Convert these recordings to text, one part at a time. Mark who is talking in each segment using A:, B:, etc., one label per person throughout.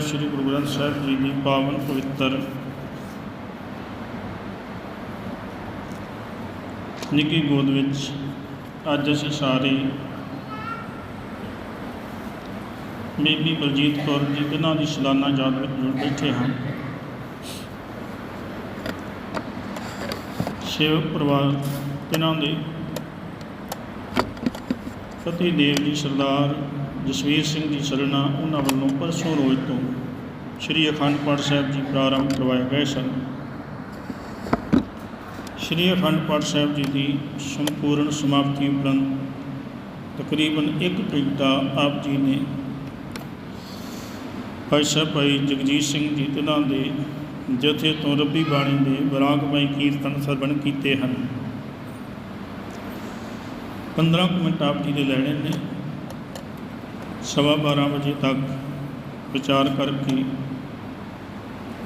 A: ਸ੍ਰੀ ਗੁਰੂ ਗ੍ਰੰਥ ਸਾਹਿਬ ਜੀ ਦੀ ਪਾਵਨ ਪਵਿੱਤਰ ਨਿੱਕੀ ਗੋਦ ਵਿੱਚ ਅੱਜ ਅਸੀਂ ਸਾਰੇ ਬੀਬੀ ਬਲਜੀਤ ਕੌਰ ਜੀ, ਇਹਨਾਂ ਦੀ ਸਾਲਾਨਾ ਯਾਦ ਵਿੱਚ ਜੁੜ ਬੈਠੇ ਹਾਂ। ਸ਼ਿਵ ਪਰਿਵਾਰ ਇਹਨਾਂ ਦੇ ਫਤਿਹ ਦੇਵ ਜੀ, ਸਰਦਾਰ ਜਸਵੀਰ ਸਿੰਘ ਜੀ ਸਰਣਾ ਉਹਨਾਂ ਵੱਲੋਂ ਪਰਸੋਂ ਰੋਜ਼ ਤੋਂ ਸ੍ਰੀ ਅਖੰਡ ਪਾਠ ਸਾਹਿਬ ਜੀ ਪ੍ਰਾਰੰਭ ਕਰਵਾਏ ਗਏ ਸਨ। ਸ੍ਰੀ ਅਖੰਡ ਪਾਠ ਸਾਹਿਬ ਜੀ ਦੀ ਸੰਪੂਰਨ ਸਮਾਪਤੀ ਉਪਰੰਤ ਤਕਰੀਬਨ ਇੱਕ ਘੰਟਾ ਆਪ ਜੀ ਨੇ ਭਾਈ ਸਾਹਿਬ ਭਾਈ ਜਗਜੀਤ ਸਿੰਘ ਜੀ, ਤਿਨਾਂ ਦੇ ਜਥੇ ਤੋਂ ਰੱਬੀ ਬਾਣੀ ਦੇ ਬਰਾਗਮਈ ਕੀਰਤਨ ਸਰਵਣ ਕੀਤੇ ਹਨ। 15 ਕੁ ਮਿੰਟ ਆਪ ਜੀ ਦੇ ਲੈਣੇ ਨੇ। ਸਵਾ 12 ਵਜੇ ਤੱਕ ਵਿਚਾਰ ਕਰਕੇ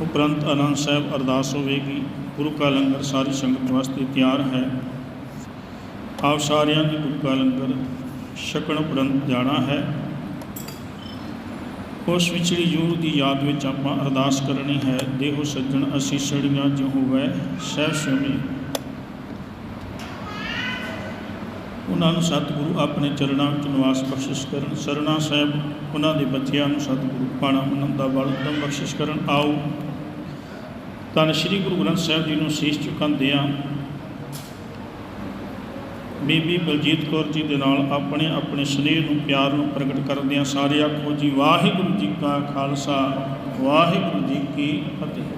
A: ਉਪਰੰਤ ਆਨੰਦ ਸਾਹਿਬ ਅਰਦਾਸ ਹੋਵੇਗੀ। ਗੁਰੂ ਕਾ ਲੰਗਰ ਸਾਰੀ ਸੰਗਤ ਵਾਸਤੇ ਤਿਆਰ ਹੈ। ਆਪ ਸਾਰਿਆਂ ਦੀ ਗੁਰੂ ਕਾ ਲੰਗਰ ਛਕਣ ਉਪਰੰਤ ਜਾਣਾ ਹੈ। ਉਸ ਵਿਚਲੀ ਜੂਰ ਦੀ ਯਾਦ ਵਿੱਚ ਆਪਾਂ ਅਰਦਾਸ ਕਰਨੀ ਹੈ, ਦੇਹੋ ਸੱਜਣ, ਅਸੀਂ ਸੜੀਆਂ ਜਿਉ ਹੋਵੇ ਸਹਿ ਸੁਮੀ ਉਹਨਾਂ ਨੂੰ ਸਤਿਗੁਰੂ ਆਪਣੇ ਚਰਨਾਂ ਵਿੱਚ ਨਿਵਾਸ ਬਖਸ਼ਿਸ਼ ਕਰਨ। ਸਰਣਾ ਸਾਹਿਬ, ਉਹਨਾਂ ਦੇ ਬੱਚਿਆਂ ਨੂੰ ਸਤਿਗੁਰੂ ਪਾਣਾ ਮੰਨਣ ਦਾ ਬਲ ਉਤਮ ਬਖਸ਼ਿਸ਼ ਕਰਨ। ਆਓ ਤਾਂ ਸ੍ਰੀ ਗੁਰੂ ਗ੍ਰੰਥ ਸਾਹਿਬ ਜੀ ਨੂੰ ਸੀਸ ਝੁਕਾਉਂਦਿਆਂ ਬੀਬੀ ਬਲਜੀਤ ਕੌਰ ਜੀ ਦੇ ਨਾਲ ਆਪਣੇ ਆਪਣੇ ਸਨੇਹ ਨੂੰ, ਪਿਆਰ ਨੂੰ ਪ੍ਰਗਟ ਕਰਦਿਆਂ ਸਾਰੇ ਆਖੋ ਜੀ, ਵਾਹਿਗੁਰੂ ਜੀ ਕਾ ਖਾਲਸਾ, ਵਾਹਿਗੁਰੂ ਜੀ ਕੀ ਫਤਿਹ।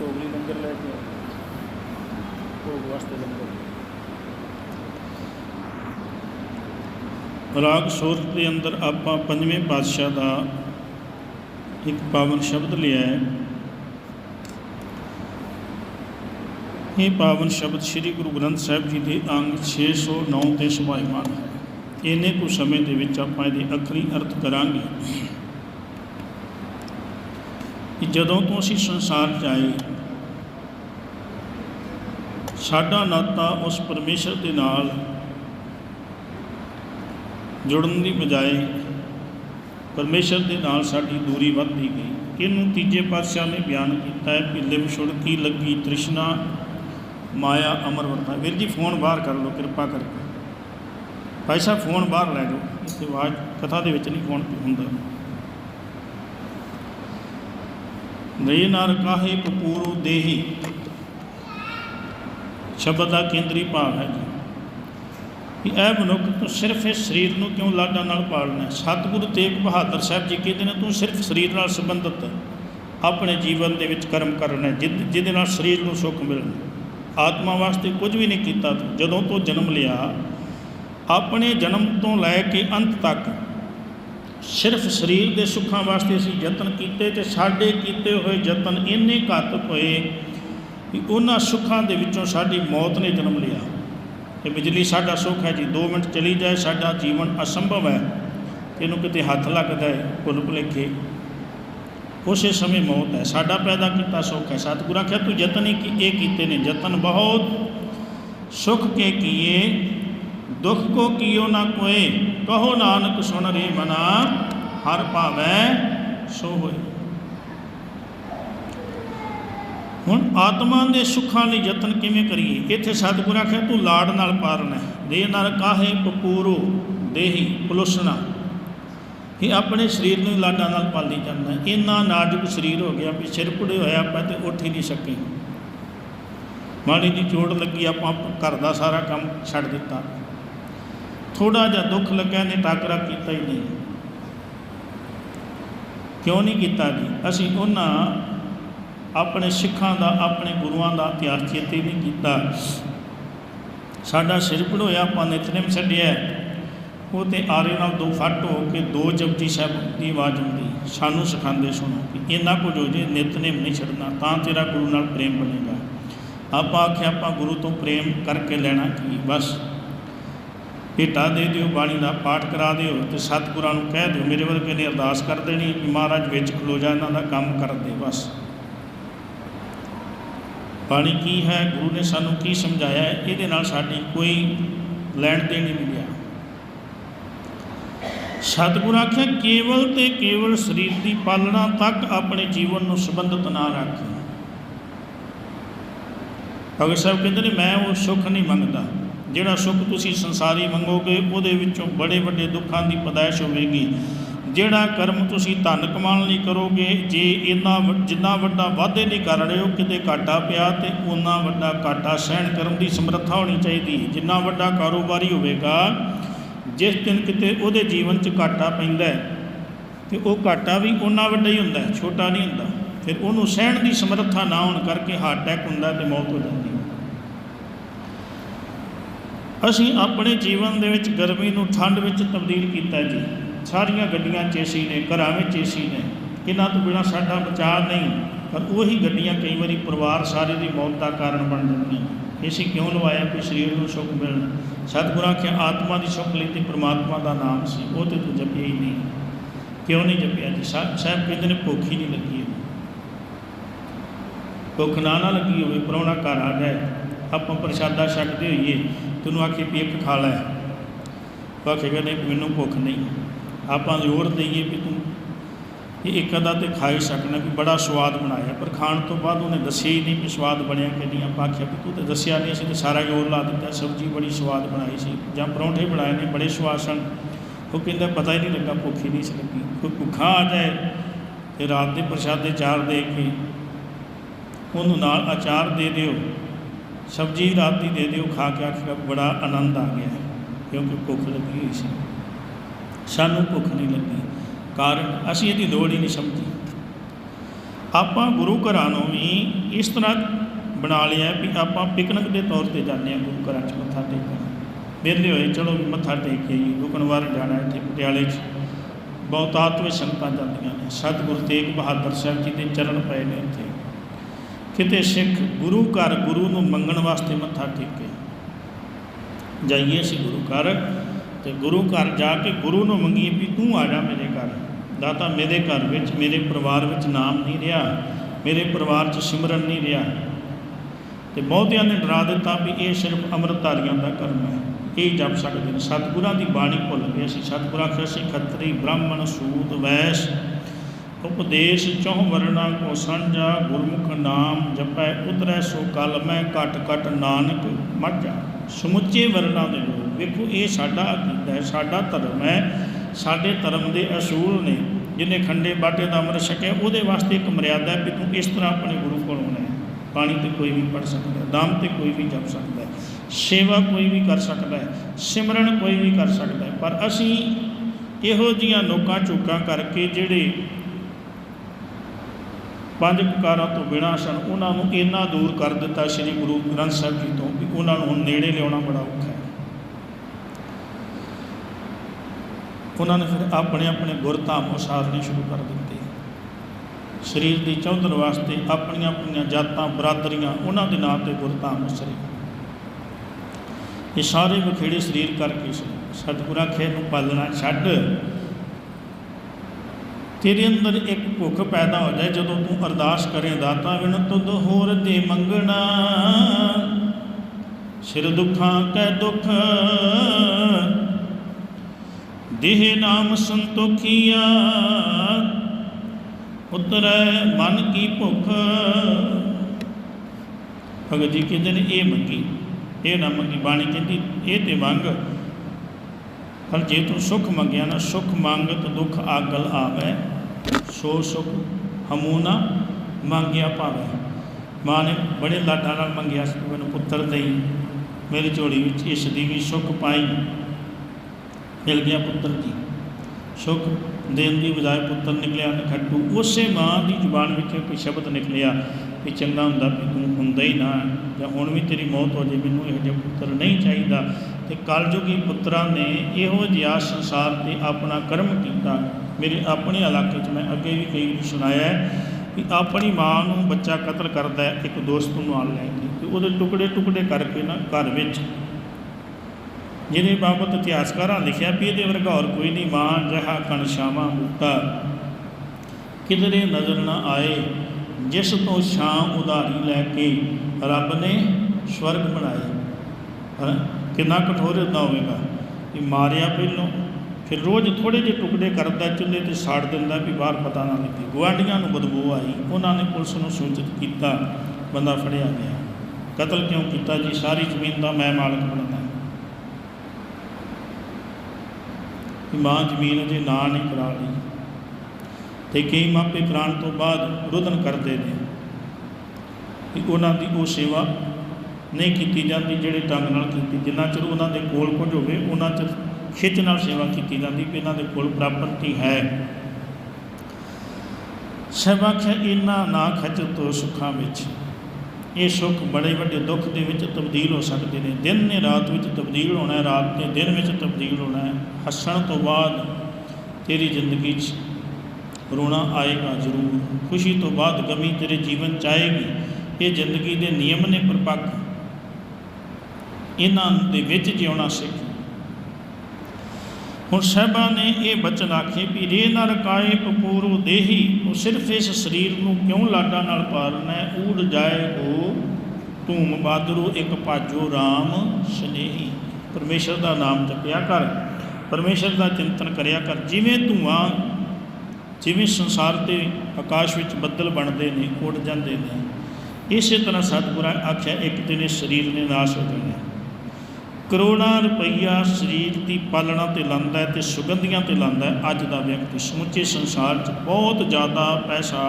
B: ਟੋਗਰੀ ਲੰਗਰ ਲੈ ਕੇ ਭੋਗ ਵਾਸਤੇ ਲੰਗਰ
A: ਰਾਗ ਸੂਰਤ ਦੇ ਅੰਦਰ ਆਪਾਂ ਪੰਜਵੇਂ ਪਾਤਸ਼ਾਹ ਦਾ ਇੱਕ ਪਾਵਨ ਸ਼ਬਦ ਲਿਆ ਹੈ। ਇਹ ਪਾਵਨ ਸ਼ਬਦ ਸ੍ਰੀ ਗੁਰੂ ਗ੍ਰੰਥ ਸਾਹਿਬ ਜੀ ਦੇ ਅੰਗ 609 ਤੇ ਸੁਭਾਈਮਾਨ ਹੈ। ਇਹਨੇ ਕੁ ਸਮੇਂ ਦੇ ਵਿੱਚ ਆਪਾਂ ਇਹਦੇ ਅਖਰੀ ਅਰਥ ਕਰਾਂਗੇ। ਕਿ ਜਦੋਂ ਤੋਂ ਅਸੀਂ ਸੰਸਾਰ 'ਚ ਆਏ ਸਾਡਾ ਨਾਤਾ ਉਸ ਪਰਮੇਸ਼ਰ ਦੇ ਨਾਲ ਜੁੜਨ ਦੀ ਬਜਾਏ ਪਰਮੇਸ਼ਰ ਦੇ ਨਾਲ ਸਾਡੀ ਦੂਰੀ ਵੱਧਦੀ ਗਈ। ਇਹਨੂੰ ਤੀਜੇ ਪਾਤਸ਼ਾਹ ਨੇ ਬਿਆਨ ਕੀਤਾ ਹੈ? ਕਿ ਲਿਵ ਛੁੜਕੀ ਲੱਗੀ ਤ੍ਰਿਸ਼ਨਾ? ਮਾਇਆ ਅਮਰ ਵਰਤਾ। ਵੀਰ ਜੀ, ਫੋਨ ਬਾਹਰ ਕਰ ਲਓ, ਕਿਰਪਾ ਕਰਕੇ। ਭਾਈ ਸਾਹਿਬ, ਫੋਨ ਬਾਹਰ ਲੈ ਜਾਓ। ਇਸ ਆਵਾਜ਼, ਕਥਾ ਦੇ ਵਿੱਚ ਨਹੀਂ ਫੋਨ ਹੁੰਦਾ। ਨਈ ਨਰ ਕਾਹੇ ਕਪੂਰੂ ਦੇਹੀ। ਸ਼ਬਦ ਦਾ ਕੇਂਦਰੀ ਭਾਵ ਹੈ ਜੀ। ਕਿ ਇਹ ਮਨੁੱਖ ਤੂੰ ਸਿਰਫ ਇਸ ਸਰੀਰ ਨੂੰ ਕਿਉਂ ਲਾਡਾਂ ਨਾਲ ਪਾਲਣਾ ਸਤਿਗੁਰੂ ਤੇਗ ਬਹਾਦਰ ਸਾਹਿਬ ਜੀ ਕਹਿੰਦੇ ਨੇ ਤੂੰ ਸਿਰਫ ਸਰੀਰ ਨਾਲ ਸੰਬੰਧਿਤ ਆਪਣੇ ਜੀਵਨ ਦੇ ਵਿੱਚ ਕਰਮ ਕਰਨਾ ਹੈ, ਜਿਹਦੇ ਨਾਲ ਸਰੀਰ ਨੂੰ ਸੁੱਖ ਮਿਲਣਾ ਆਤਮਾ ਵਾਸਤੇ ਕੁਝ ਵੀ ਨਹੀਂ ਕੀਤਾ ਤੂੰ। ਜਦੋਂ ਤੋਂ ਜਨਮ ਲਿਆ ਆਪਣੇ ਜਨਮ ਤੋਂ ਲੈ ਕੇ ਅੰਤ ਤੱਕ ਸਿਰਫ ਸਰੀਰ ਦੇ ਸੁੱਖਾਂ ਵਾਸਤੇ ਅਸੀਂ ਯਤਨ ਕੀਤੇ ਤੇ ਸਾਡੇ ਕੀਤੇ ਹੋਏ ਯਤਨ ਇੰਨੇ ਘਾਤਕ ਹੋਏ ਵੀ ਉਹਨਾਂ ਸੁੱਖਾਂ ਦੇ ਵਿੱਚੋਂ ਸਾਡੀ ਮੌਤ ਨੇ ਜਨਮ ਲਿਆ। ਕਿ ਬਿਜਲੀ ਸਾਡਾ ਸੁੱਖ ਹੈ ਜੀ 2 ਮਿੰਟ ਚਲੀ ਜਾਏ, ਸਾਡਾ ਜੀਵਨ ਅਸੰਭਵ ਹੈ। ਇਹਨੂੰ ਕਿਤੇ ਹੱਥ ਲੱਗਦਾ ਹੈ, ਭੁੱਲ ਭੁਲੇਖੇ। ਉਸੇ ਸਮੇਂ ਮੌਤ ਹੈ, ਸਾਡਾ ਪੈਦਾ ਕੀਤਾ ਸੁੱਖ ਹੈ। ਸਤਿਗੁਰਾਂ ਆਖਿਆ, ਤੂੰ ਯਤਨ ਹੀ ਕੀ- ਇਹ ਕੀਤੇ ਨੇ, ਯਤਨ ਬਹੁਤ। ਸੁਖ ਕੇ ਕੀਏ, ਦੁੱਖ ਕੋ ਕੀਓ ਨਾ ਕੋਏ। ਕਹੋ ਨਾਨਕ ਸੁਣ ਰੇ ਮਨਾ, ਹਰ ਭਾਵੈ ਸੋ ਹੋਏ। ਹੁਣ ਆਤਮਾ ਦੇ ਸੁੱਖਾਂ ਲਈ ਯਤਨ ਕਿਵੇਂ ਕਰੀਏ? ਇੱਥੇ ਸਤਿਗੁਰ ਆਖਿਆ, ਤੂੰ ਲਾੜ ਨਾਲ ਪਾਲਣਾ ਹੈ। ਦੇ ਨਰ ਕਾਹੇ ਪਪੂਰੋ ਦੇਹੀ ਪਲੋਸਣਾ। ਇਹ ਆਪਣੇ ਸਰੀਰ ਨੂੰ ਹੀ ਲਾਡਾਂ ਨਾਲ ਪਾਲੀ ਜਾਂਦਾ ਇੰਨਾ ਨਾਜ਼ੁਕ ਸਰੀਰ ਹੋ ਗਿਆ ਵੀ ਸਿਰ ਪੁੜੇ ਹੋਇਆ ਆਪਾਂ ਤੇ ਉੱਠ ਹੀ ਨਹੀਂ ਸਕੇ। ਮਾੜੀ ਜੀ ਚੋਟ ਲੱਗੀ, ਆਪਾਂ ਘਰ ਦਾ ਸਾਰਾ ਕੰਮ ਛੱਡ ਦਿੱਤਾ। ਥੋੜਾ ਜਿਹਾ ਦੁੱਖ ਲੱਗਿਆ ਨੇ ਟਾਕਰਾ ਕੀਤਾ ਹੀ ਨਹੀਂ। ਕਿਉਂ ਨਹੀਂ ਕੀਤਾ ਜੀ? ਅਸੀਂ ਉਹਨਾਂ ਆਪਣੇ ਸਿੱਖਾਂ ਦਾ, ਆਪਣੇ ਗੁਰੂਆਂ ਦਾ ਇਤਿਹਾਸ ਚੇਤੇ ਨਹੀਂ ਕੀਤਾ। ਸਾਡਾ ਸਿਰ ਪੜੋਇਆ ਆਪਾਂ ਨਿਤਨੇਮ ਛੱਡਿਆ ਉਹ ਤੇ ਆਰੇ ਨਾਲ ਦੋ ਫੱਟ ਹੋ ਕੇ ਦੋ ਜਪਜੀ ਸਾਹਿਬ ਦੀ ਆਵਾਜ਼ ਹੁੰਦੀ ਸਾਨੂੰ ਸਿਖਾਉਂਦੇ ਸੁਣੋ ਕਿ ਇੰਨਾ ਕੁਝ ਹੋ ਜੇ ਨਿਤਨੇਮ ਨਹੀਂ ਛੱਡਣਾ, ਤਾਂ ਤੇਰਾ ਗੁਰੂ ਨਾਲ ਪ੍ਰੇਮ ਬਣੇਗਾ। ਆਪਾਂ ਆਖਿਆ, ਆਪਾਂ ਗੁਰੂ ਤੋਂ ਪ੍ਰੇਮ ਕਰਕੇ ਲੈਣਾ ਕੀ? ਬਸ। ਭੇਟਾ ਦੇ ਦਿਓ, ਬਾਣੀ ਦਾ ਪਾਠ ਕਰਾ ਦਿਓ ਤੇ ਸਤਿਗੁਰਾਂ ਨੂੰ ਕਹਿ ਦਿਓ, ਮੇਰੇ ਵਰਗੇ ਨੇ ਅਰਦਾਸ ਕਰ ਦੇਣੀ ਕਿ ਮਹਾਰਾਜ ਵਿੱਚ ਖਲੋ ਜਾ ਇਹਨਾਂ ਦਾ ਕੰਮ ਕਰ ਦੇ, ਬਸ। ਬਾਣੀ ਕੀ ਹੈ, ਗੁਰੂ ਨੇ ਸਾਨੂੰ ਕੀ ਸਮਝਾਇਆ ਹੈ, ਇਹਦੇ ਨਾਲ ਸਾਡੀ ਕੋਈ ਲੈਣ ਦੇਣ ਹੀ ਨਹੀਂ ਗਿਆ ਸਤਿਗੁਰ ਆਖਿਆ, ਕੇਵਲ ਤੇ ਕੇਵਲ ਸਰੀਰ ਦੀ ਪਾਲਣਾ ਤੱਕ ਆਪਣੇ ਜੀਵਨ ਨੂੰ ਸੰਬੰਧਿਤ ਨਾ ਰੱਖ। ਭਗਤ ਸਾਹਿਬ ਕਹਿੰਦੇ ਨੇ, ਮੈਂ ਉਹ ਸੁੱਖ ਨਹੀਂ ਮੰਗਦਾ। ਜਿਹੜਾ ਸੁੱਖ ਤੁਸੀਂ ਸੰਸਾਰੀ ਮੰਗੋਗੇ, ਉਹਦੇ ਵਿੱਚੋਂ ਬੜੇ ਵੱਡੇ ਦੁੱਖਾਂ ਦੀ ਪਦਾਇਸ਼ ਹੋਵੇਗੀ। ਜਿਹੜਾ ਕਰਮ ਤੁਸੀਂ ਧਨ ਕਮਾਉਣ ਲਈ ਕਰੋਗੇ, ਜੇ ਇੰਨਾ ਵ- ਜਿੰਨਾ ਵੱਡਾ ਵਾਅਦੇ ਨਹੀਂ ਕਰ ਰਹੇ ਹੋ, ਕਿਤੇ ਘਾਟਾ ਪਿਆ ਤੇ ਉਨਾ ਵੱਡਾ ਘਾਟਾ ਸਹਿਣ ਕਰਨ ਦੀ ਸਮਰੱਥਾ ਹੋਣੀ ਚਾਹੀਦੀ ਜਿੰਨਾ ਵੱਡਾ ਕਾਰੋਬਾਰੀ ਹੋਵੇਗਾ, ਜਿਸ ਦਿਨ ਕਿਤੇ ਉਹਦੇ ਜੀਵਨ 'ਚ ਘਾਟਾ ਪੈਂਦਾ ਹੈ, ਤੇ ਉਹ ਘਾਟਾ ਵੀ ਉਨਾ ਵੱਡਾ ਹੀ ਹੁੰਦਾ ਛੋਟਾ ਨਹੀਂ ਹੁੰਦਾ। ਫਿਰ ਉਹਨੂੰ ਸਹਿਣ ਦੀ ਸਮਰੱਥਾ ਨਾ ਹੋਣ ਕਰਕੇ ਹਾਰਟ ਅਟੈਕ ਹੁੰਦਾ ਤੇ ਮੌਤ ਹੋ ਜਾਂਦੀ ਹੈ। ਅਸੀਂ ਆਪਣੇ ਜੀਵਨ ਦੇ ਵਿੱਚ ਗਰਮੀ ਨੂੰ ਠੰਡ ਵਿੱਚ ਤਬਦੀਲ ਕੀਤਾ ਜੀ। ਸਾਰੀਆਂ ਗੱਡੀਆਂ ਚੇਸੀ ਨੇ, ਘਰਾਂ ਵਿੱਚ ਚੇਸੀ ਨੇ। ਇਹਨਾਂ ਤੋਂ ਬਿਨਾਂ ਸਾਡਾ ਬਚਾਅ ਨਹੀਂ, ਪਰ ਉਹੀ ਗੱਡੀਆਂ ਕਈ ਵਾਰੀ ਪਰਿਵਾਰ ਸਾਰੇ ਦੀ ਮੌਤ ਦਾ ਕਾਰਨ ਬਣ ਜਾਂਦੀਆਂ। ਏਸੀ ਕਿਉਂ ਲਵਾਇਆ? ਕਿ ਸਰੀਰ ਨੂੰ ਸੁੱਖ ਮਿਲਣ। ਸਤਿਗੁਰਾਂ ਕਿ ਆਤਮਾ ਦੀ ਸੁੱਖ ਲਈ ਤੇ ਪ੍ਰਮਾਤਮਾ ਦਾ ਨਾਮ ਸੀ, ਉਹ ਤੇ ਤੂੰ ਜਪਿਆ ਹੀ ਨਹੀਂ। ਕਿਉਂ ਨਹੀਂ ਜਪਿਆ ਜੀ? ਸਾਹਿਬ ਸਾਹਿਬ ਕਹਿੰਦੇ ਨੇ, ਭੁੱਖ ਹੀ ਨਹੀਂ ਲੱਗੀ ਭੁੱਖ ਨਾ ਨਾ ਲੱਗੀ ਹੋਵੇ, ਪ੍ਰਾਹੁਣਾ ਘਰ ਆ ਜਾਏ ਆਪਾਂ ਪ੍ਰਸ਼ਾਦਾ ਛਕਦੇ ਹੋਈਏ, ਤੈਨੂੰ ਆਖੀ ਵੀ ਇੱਕ ਖਾ ਲੈ। ਉਹ ਕਹਿੰਦੇ, ਮੈਨੂੰ ਭੁੱਖ ਨਹੀਂ। ਆਪਾਂ ਜ਼ੋਰ ਦਈਏ ਵੀ ਤੂੰ ਇਹ ਇੱਕ ਅੱਧਾ ਤੇ ਖਾ ਹੀ ਸਕਣਾ ਵੀ ਬੜਾ ਸਵਾਦ ਬਣਾਇਆ, ਪਰ ਖਾਣ ਤੋਂ ਬਾਅਦ ਉਹਨੇ ਦੱਸਿਆ ਹੀ ਨਹੀਂ ਵੀ ਸਵਾਦ ਬਣਿਆ ਕਿ ਨਹੀਂ। ਆਪਾਂ ਆਖਿਆ ਵੀ ਤੂੰ ਤੇ ਦੱਸਿਆ ਨਹੀਂ, ਅਸੀਂ ਤੇ ਸਾਰਾ ਜ਼ੋਰ ਲਾ ਦਿੱਤਾ, ਸਬਜ਼ੀ ਬੜੀ ਸਵਾਦ ਬਣਾਈ ਸੀ, ਜਾਂ ਪਰੌਂਠੇ ਬਣਾਏ ਨੇ, ਬੜੇ ਸਵਾਦ ਸਨ। ਉਹ ਕਹਿੰਦਾ ਪਤਾ ਹੀ ਨਹੀਂ ਲੱਗਾ, ਭੁੱਖ ਹੀ ਨਹੀਂ ਸੀ ਲੱਗੀ। ਕੋਈ ਭੁੱਖਾ ਆ ਜਾਏ ਤੇ ਰਾਤ ਦੇ ਪ੍ਰਸ਼ਾਦੇ ਚਾਰ ਦੇ ਕੇ ਉਹਨੂੰ ਨਾਲ ਅਚਾਰ ਦੇ ਦਿਓ, ਸਬਜ਼ੀ ਰਾਤ ਦੀ ਦੇ ਦਿਓ, ਖਾ ਕੇ ਆਖਿਆ ਬੜਾ ਆਨੰਦ ਆ ਗਿਆ, ਕਿਉਂਕਿ ਭੁੱਖ ਲੱਗੀ ਹੋਈ ਸੀ। ਸਾਨੂੰ ਭੁੱਖ ਨਹੀਂ ਲੱਗੀ, ਕਾਰਨ ਅਸੀਂ ਇਹਦੀ ਲੋੜ ਹੀ ਨਹੀਂ ਸਮਝੀ। ਆਪਾਂ ਗੁਰੂ ਘਰਾਂ ਨੂੰ ਵੀ ਇਸ ਤਰ੍ਹਾਂ ਬਣਾ ਲਿਆ ਵੀ ਆਪਾਂ ਪਿਕਨਿਕ ਦੇ ਤੌਰ ਤੇ ਜਾਂਦੇ ਹਾਂ ਗੁਰੂ ਘਰਾਂ 'ਚ ਮੱਥਾ ਟੇਕਣ। ਵਿਹਲੇ ਹੋਏ, ਚਲੋ ਵੀ ਮੱਥਾ ਟੇਕ ਕੇ ਆਈਏ ਦੁਕਨਵਾਰ ਜਾਣਾ ਇੱਥੇ ਪਟਿਆਲੇ 'ਚ। ਬਹੁਤਾਤ ਵਿੱਚ ਸੰਗਤਾਂ ਜਾਂਦੀਆਂ ਨੇ, ਸਤਿਗੁਰੂ ਤੇਗ ਬਹਾਦਰ ਸਾਹਿਬ ਜੀ ਦੇ ਚਰਨ ਪਏ ਨੇ ਇੱਥੇ। ਕਿਤੇ ਸਿੱਖ ਗੁਰੂ ਘਰ ਗੁਰੂ ਨੂੰ ਮੰਗਣ ਵਾਸਤੇ ਮੱਥਾ ਟੇਕੇ। ਜਾਈਏ ਅਸੀਂ ਗੁਰੂ ਘਰ ਤੇ ਗੁਰੂ ਘਰ ਜਾ ਕੇ ਗੁਰੂ ਨੂੰ ਮੰਗੀਏ ਵੀ ਤੂੰ ਆ ਜਾ ਮੇਰੇ ਘਰ। ਦਾਤਾ ਮੇਰੇ ਘਰ ਵਿੱਚ, ਮੇਰੇ ਪਰਿਵਾਰ ਵਿੱਚ ਨਾਮ ਨਹੀਂ ਰਿਹਾ। ਮੇਰੇ ਪਰਿਵਾਰ 'ਚ ਸਿਮਰਨ ਨਹੀਂ ਰਿਹਾ। ਤੇ ਬਹੁਤਿਆਂ ਨੇ ਡਰਾ ਦਿੱਤਾ ਵੀ ਇਹ ਸਿਰਫ ਅੰਮ੍ਰਿਤਧਾਰੀਆਂ ਦਾ ਕਰਮ ਹੈ। ਇਹ ਜਪ ਸਕਦੇ ਨੇ। ਸਤਿਗੁਰਾਂ ਦੀ ਬਾਣੀ ਭੁੱਲ ਗਏ ਅਸੀਂ। ਸਤਿਗੁਰਾਂ ਆਖਿਆ ਸੀ, ਖੱਤਰੀ ਬ੍ਰਾਹਮਣ ਸੂਦ ਵੈਸ਼। ਉਪਦੇਸ਼ ਚੌਹ ਵਰਣਾ ਕੋ ਸੰਜਾ ਗੁਰਮੁਖ ਨਾਮ ਜਪੈ। ਉਤਰੈ ਸੋ ਕਲ, ਮੈਂ ਘਟ ਘਟ ਨਾਨਕ ਮੱਝਾ। ਸਮੁੱਚੇ ਵਰਣਾ ਦੇ ਲੋਕ ਵੇਖੋ, ਇਹ ਸਾਡਾ ਅਕੀਦਾ ਹੈ, ਸਾਡਾ ਧਰਮ ਹੈ, ਸਾਡੇ ਧਰਮ ਦੇ ਅਸੂਲ ਨੇ ਜਿਹਨੇ ਖੰਡੇ ਬਾਟੇ ਦਾ ਅੰਮ੍ਰਿਤ ਛਕਿਆ, ਉਹਦੇ ਵਾਸਤੇ ਇੱਕ ਮਰਿਆਦਾ ਹੈ ਵੀ ਤੂੰ ਇਸ ਤਰ੍ਹਾਂ ਆਪਣੇ ਗੁਰੂ ਕੋਲ ਆਉਣਾ ਹੈ। ਪਾਣੀ ਤੇ ਕੋਈ ਵੀ ਪੜ ਸਕਦਾ ਹੈ ਦਾਮ ਤੇ ਕੋਈ ਵੀ ਜਪ ਸਕਦਾ ਹੈ, ਸੇਵਾ ਕੋਈ ਵੀ ਕਰ ਸਕਦਾ ਹੈ, ਸਿਮਰਨ ਕੋਈ ਵੀ ਕਰ ਸਕਦਾ ਹੈ। ਪਰ ਅਸੀਂ ਇਹੋ ਜੀਆਂ ਨੋਕਾਂ ਝੋਕਾਂ ਕਰਕੇ ਜਿਹੜੇ ਪੰਜ ਕਕਾਰਾਂ ਤੋਂ ਬਿਨਾਂ ਸਨ, ਉਹਨਾਂ ਨੂੰ ਇੰਨਾ ਦੂਰ ਕਰ ਦਿੱਤਾ ਸ੍ਰੀ ਗੁਰੂ ਗ੍ਰੰਥ ਸਾਹਿਬ ਜੀ ਤੋਂ ਵੀ ਉਹਨਾਂ ਨੂੰ ਹੁਣ ਨੇੜੇ ਲਿਆਉਣਾ ਬੜਾ ਔਖਾ ਹੈ। ਉਹਨਾਂ ਨੇ ਫਿਰ ਆਪਣੇ ਆਪਣੇ ਗੁਰਧਾਮ ਉਸਾਰਨੇ ਸ਼ੁਰੂ ਕਰ ਦਿੱਤੇ। ਸਰੀਰ ਦੀ ਚੌਧਰ ਵਾਸਤੇ ਆਪਣੀਆਂ ਆਪਣੀਆਂ ਜਾਤਾਂ, ਬਰਾਦਰੀਆਂ ਉਹਨਾਂ ਦੇ ਨਾਂ ਤੇ ਗੁਰਧਾਮ ਉਸਰੇ। ਇਹ ਸਾਰੇ ਵਿਖੇੜੇ ਸਰੀਰ ਕਰਕੇ ਸੀ। ਸਤਿਗੁਰਾਂ ਖੇ ਨੂੰ ਪਾਲਣਾ ਛੱਡ। ਤੇਰੇ ਅੰਦਰ ਇੱਕ ਭੁੱਖ ਪੈਦਾ ਹੋ ਜਾਏ, ਜਦੋਂ ਤੂੰ ਅਰਦਾਸ ਕਰੇ ਦਾਤਾ ਵਿਣ ਤੁਧ ਹੋਰ ਦੇ ਮੰਗਣਾ। ਸਿਰ ਦੁੱਖਾਂ ਕੈ ਦੁੱਖ। ਦੇਹ ਨਾਮ ਸੰਤੋਖੀਆ। ਉਤਰੈ ਮਨ ਕੀ ਭੁੱਖ? ਭਗਤ ਜੀ ਕਹਿੰਦੇ ਨੇ, ਇਹ ਮੰਗੀ। ਇਹ ਨਾ ਮੰਗੀ, ਬਾਣੀ ਕਹਿੰਦੀ, ਇਹ ਤੇ ਮੰਗ। ਪਰ ਜੇ ਤੂੰ ਸੁਖ ਮੰਗਿਆ ਨਾ, ਸੁਖ ਮੰਗਤ ਦੁਖ ਆਗਲ ਆਵੇ। ਸੋ ਸੁਖ ਹਮੂ ਨਾ ਮੰਗਿਆ ਭਾਵੇ। ਮਾਂ ਨੇ ਬੜੇ ਲਾਡਾਂ ਨਾਲ ਮੰਗਿਆ ਸੀ, ਮੈਨੂੰ ਪੁੱਤਰ ਦੇਈ। ਮੇਰੀ ਝੋਲੀ ਵਿੱਚ ਇਸ ਦੀ ਵੀ ਸੁਖ ਪਾਈ। ਮਿਲ ਗਿਆ ਪੁੱਤਰ ਜੀ। ਸੁਖ ਦੇਣ ਦੀ ਬਜਾਏ ਪੁੱਤਰ ਨਿਕਲਿਆ ਖੱਟੂ। ਉਸੇ ਮਾਂ ਦੀ ਜ਼ੁਬਾਨ ਵਿੱਚੋਂ ਕੋਈ ਸ਼ਬਦ ਨਿਕਲਿਆ ਵੀ ਚੰਗਾ ਹੁੰਦਾ ਵੀ ਤੂੰ ਹੁੰਦਾ ਹੀ ਨਾ। ਜਾਂ ਹੁਣ ਵੀ ਤੇਰੀ ਮੌਤ ਹੋ ਜੇ, ਮੈਨੂੰ ਇਹੋ ਜਿਹਾ ਪੁੱਤਰ ਨਹੀਂ ਚਾਹੀਦਾ। ਤੇ ਕਲਯੁਗੀ ਪੁੱਤਰਾਂ ਨੇ ਇਹੋ ਜਿਹਾ ਸੰਸਾਰ ਤੇ ਆਪਣਾ ਕਰਮ ਕੀਤਾ। ਮੇਰੇ ਆਪਣੇ ਇਲਾਕੇ 'ਚ ਮੈਂ ਅੱਗੇ ਵੀ ਕਈ ਵਾਰੀ ਸੁਣਾਇਆ ਹੈ ਕਿ ਆਪਣੀ ਮਾਂ ਨੂੰ ਬੱਚਾ ਕਤਲ ਕਰਦਾ ਇੱਕ ਦੋਸਤ ਨੂੰ ਨਾਲ ਲੈ ਕੇ। ਤੇ ਉਹਦੇ ਟੁਕੜੇ ਟੁਕੜੇ ਕਰਕੇ ਨਾ ਘਰ ਵਿੱਚ ਜਿਹਦੇ ਬਾਬਤ ਇਤਿਹਾਸਕਾਰਾਂ ਲਿਖਿਆ ਵੀ ਇਹਦੇ ਵਰਗਾ ਹੋਰ ਕੋਈ ਨਹੀਂ, ਮਾਂ, ਜਹਾ, ਕਣ ਬੂਟਾ। ਕਿਧਰੇ ਨਜ਼ਰ ਨਾ ਆਏ, ਜਿਸ ਤੋਂ ਛਾਂ ਉਧਾਰੀ ਲੈ ਕੇ ਰੱਬ ਨੇ ਸਵਰਗ ਬਣਾਏ। ਕਿੰਨਾ ਕਠੋਰ ਹੁੰਦਾ ਹੋਵੇਗਾ? ਕਿ ਮਾਰਿਆ ਪਹਿਲੋਂ, ਫਿਰ ਰੋਜ਼ ਥੋੜੇ ਜਿਹੇ ਟੁਕੜੇ ਕਰਦਾ ਚੁੱਲ੍ਹੇ ਤੇ ਸਾੜ ਦਿੰਦਾ ਵੀ ਬਾਹਰ ਪਤਾ ਨਾ ਲੱਗੇ। ਗੁਆਂਢੀਆਂ ਨੂੰ ਬਦਬੂ ਆਈ, ਉਹਨਾਂ ਨੇ ਪੁਲਿਸ ਨੂੰ ਸੂਚਿਤ ਕੀਤਾ, ਬੰਦਾ ਫੜਿਆ ਗਿਆ। ਕਤਲ ਕਿਉਂ ਕੀਤਾ ਜੀ? ਸਾਰੀ ਜ਼ਮੀਨ ਦਾ ਮੈਂ ਮਾਲਕ ਬਣਦਾ ਵੀ ਮਾਂ ਜ਼ਮੀਨ ਅਜੇ ਨਾ ਨਹੀਂ ਕਰਾ ਲਈ ਤੇ ਕਈ ਮਾਪੇ ਕਰਾਉਣ ਤੋਂ ਬਾਅਦ ਰੁਦਨ ਕਰਦੇ ਨੇ ਕਿ ਉਹਨਾਂ ਦੀ ਉਹ ਸੇਵਾ ਨਹੀਂ ਕੀਤੀ ਜਾਂਦੀ ਜਿਹੜੇ ਢੰਗ ਨਾਲ ਕੀਤੀ। ਜਿੰਨਾ ਚਿਰ ਉਹਨਾਂ ਦੇ ਕੋਲ ਕੁਝ ਹੋਵੇ, ਉਹਨਾਂ ਚਿਰ ਖਿੱਚ ਨਾਲ ਸੇਵਾ ਕੀਤੀ ਜਾਂਦੀ ਵੀ ਇਹਨਾਂ ਦੇ ਕੋਲ ਪ੍ਰਾਪਰਤੀ ਹੈ। ਸਭਾਖਿਆ ਇਨਾ ਨਾ ਖਚਰ ਤੋਂ ਸੁੱਖਾਂ ਵਿੱਚ। ਇਹ ਸੁੱਖ ਬੜੇ ਵੱਡੇ ਦੁੱਖ ਦੇ ਵਿੱਚ ਤਬਦੀਲ ਹੋ ਸਕਦੇ ਨੇ। ਦਿਨ ਨੇ ਰਾਤ ਵਿੱਚ ਤਬਦੀਲ ਹੋਣਾ ਹੈ, ਰਾਤ ਨੇ ਦਿਨ ਵਿੱਚ ਤਬਦੀਲ ਹੋਣਾ ਹੈ। ਹੱਸਣ ਤੋਂ ਬਾਅਦ ਤੇਰੀ ਜ਼ਿੰਦਗੀ 'ਚ ਰੋਣਾ ਆਏਗਾ ਜ਼ਰੂਰ। ਖੁਸ਼ੀ ਤੋਂ ਬਾਅਦ ਗਮੀ ਤੇਰੇ ਜੀਵਨ ਚ ਆਏਗੀ। ਇਹ ਜ਼ਿੰਦਗੀ ਦੇ ਨਿਯਮ ਨੇ ਪਰਪੱਕ ਇਹਨਾਂ ਦੇ ਵਿੱਚ ਜਿਉਣਾ ਸਿੱਖ। ਹੁਣ ਸਾਹਿਬਾਂ ਨੇ ਇਹ ਬਚਨ ਆਖੇ ਵੀ ਰੇ ਨਾ ਰਕਾਏ ਪਪੂਰੂ ਦੇਹੀ, ਉਹ ਸਿਰਫ ਇਸ ਸਰੀਰ ਨੂੰ ਕਿਉਂ ਲਾਡਾਂ ਨਾਲ ਪਾਲਣਾ ਊੜ ਜਾਏ ਹੋ ਧੂਮ ਬਾਦਰੂ, ਇੱਕ ਭਾਜੋ RAM ਸਨੇਹੀ। ਪਰਮੇਸ਼ਰ ਦਾ ਨਾਮ ਜਪਿਆ ਕਰ। ਪਰਮੇਸ਼ਰ ਦਾ ਚਿੰਤਨ ਕਰਿਆ ਕਰ। ਜਿਵੇਂ ਧੂਆਂ, ਜਿਵੇਂ ਸੰਸਾਰ ਤੇ ਆਕਾਸ਼ ਵਿੱਚ ਬੱਦਲ ਬਣਦੇ ਨੇ, ਉੱਡ ਜਾਂਦੇ ਨੇ। ਇਸੇ ਤਰ੍ਹਾਂ ਸਤਿਗੁਰਾਂ ਆਖਿਆ, ਇੱਕ ਦਿਨ ਇਸ ਸਰੀਰ ਨੇ ਨਾਸ਼ ਹੋ ਜਾਣਾ। ਕਰੋੜਾਂ ਰੁਪਈਆ ਸਰੀਰ ਦੀ ਪਾਲਣਾ ਤੇ ਲਾਂਦਾ ਹੈ ਤੇ ਸੁਗੰਧੀਆਂ ਤੇ ਲਾਂਦਾ ਅੱਜ ਦਾ ਵਿਅਕਤੀ ਸਮੁੱਚੇ ਸੰਸਾਰ 'ਚ ਬਹੁਤ ਜ਼ਿਆਦਾ ਪੈਸਾ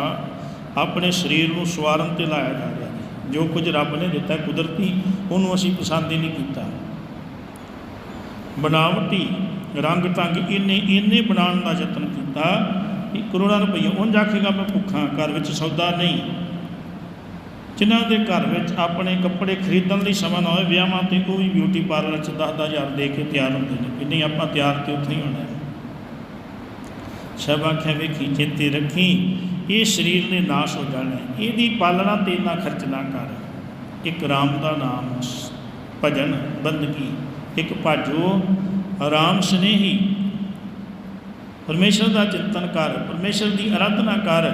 A: ਆਪਣੇ ਸਰੀਰ ਨੂੰ ਸਵਾਰਨ ਤੇ ਲਾਇਆ ਜਾ ਰਿਹਾ ਜੋ ਕੁਝ ਰੱਬ ਨੇ ਦਿੱਤਾ ਕੁਦਰਤੀ, ਉਹਨੂੰ ਅਸੀਂ ਪਸੰਦ ਹੀ ਨਹੀਂ ਕੀਤਾ। ਬਣਾਵਟੀ, ਰੰਗ ਢੰਗ ਇਹਨੇ ਇਹਨੇ ਬਣਾਉਣ ਦਾ ਯਤਨ ਕੀਤਾ ਕਿ ਕਰੋੜਾਂ ਰੁਪਈਆ, ਉਂਝ ਆਖੇਗਾ ਮੈਂ ਭੁੱਖਾ, ਘਰ ਵਿੱਚ ਸੌਦਾ ਨਹੀਂ। ਜਿਨ੍ਹਾਂ ਦੇ ਘਰ ਵਿੱਚ ਆਪਣੇ ਕੱਪੜੇ ਖਰੀਦਣ ਲਈ ਸਮਾਂ ਨਾ ਹੋਵੇ, ਵਿਆਹਾਂ ਤੇ ਉਹ ਵੀ ਬਿਊਟੀ ਪਾਰਲਰ 'ਚ 10-10000 ਦੇ ਕੇ ਤਿਆਰ ਹੁੰਦੇ ਨੇ ਕਿ ਨਹੀਂ, ਆਪਾਂ ਤਿਆਰ ਤੇ ਉੱਥੇ ਹੀ ਹੋਣਾ ਹੈ। ਸਭ ਆਖਿਆ, ਵੇਖੀ, ਚੇਤੇ ਰੱਖੀ, ਇਹ ਸਰੀਰ ਨੇ ਨਾਸ਼ ਹੋ ਜਾਣਾ ਇਹਦੀ ਪਾਲਣਾ ਤੇ ਇੰਨਾ ਖਰਚ ਨਾ ਕਰ। ਇੱਕ ਰਾਮ ਦਾ ਨਾਮ ਭਜਨ, ਬੰਦਗੀ, ਇੱਕ ਭਾਜੋ, ਰਾਮ ਸਨੇਹੀ। ਪਰਮੇਸ਼ਰ ਦਾ ਚਿੰਤਨ ਕਰ, ਪਰਮੇਸ਼ਰ ਦੀ ਅਰਾਧਨਾ ਕਰ।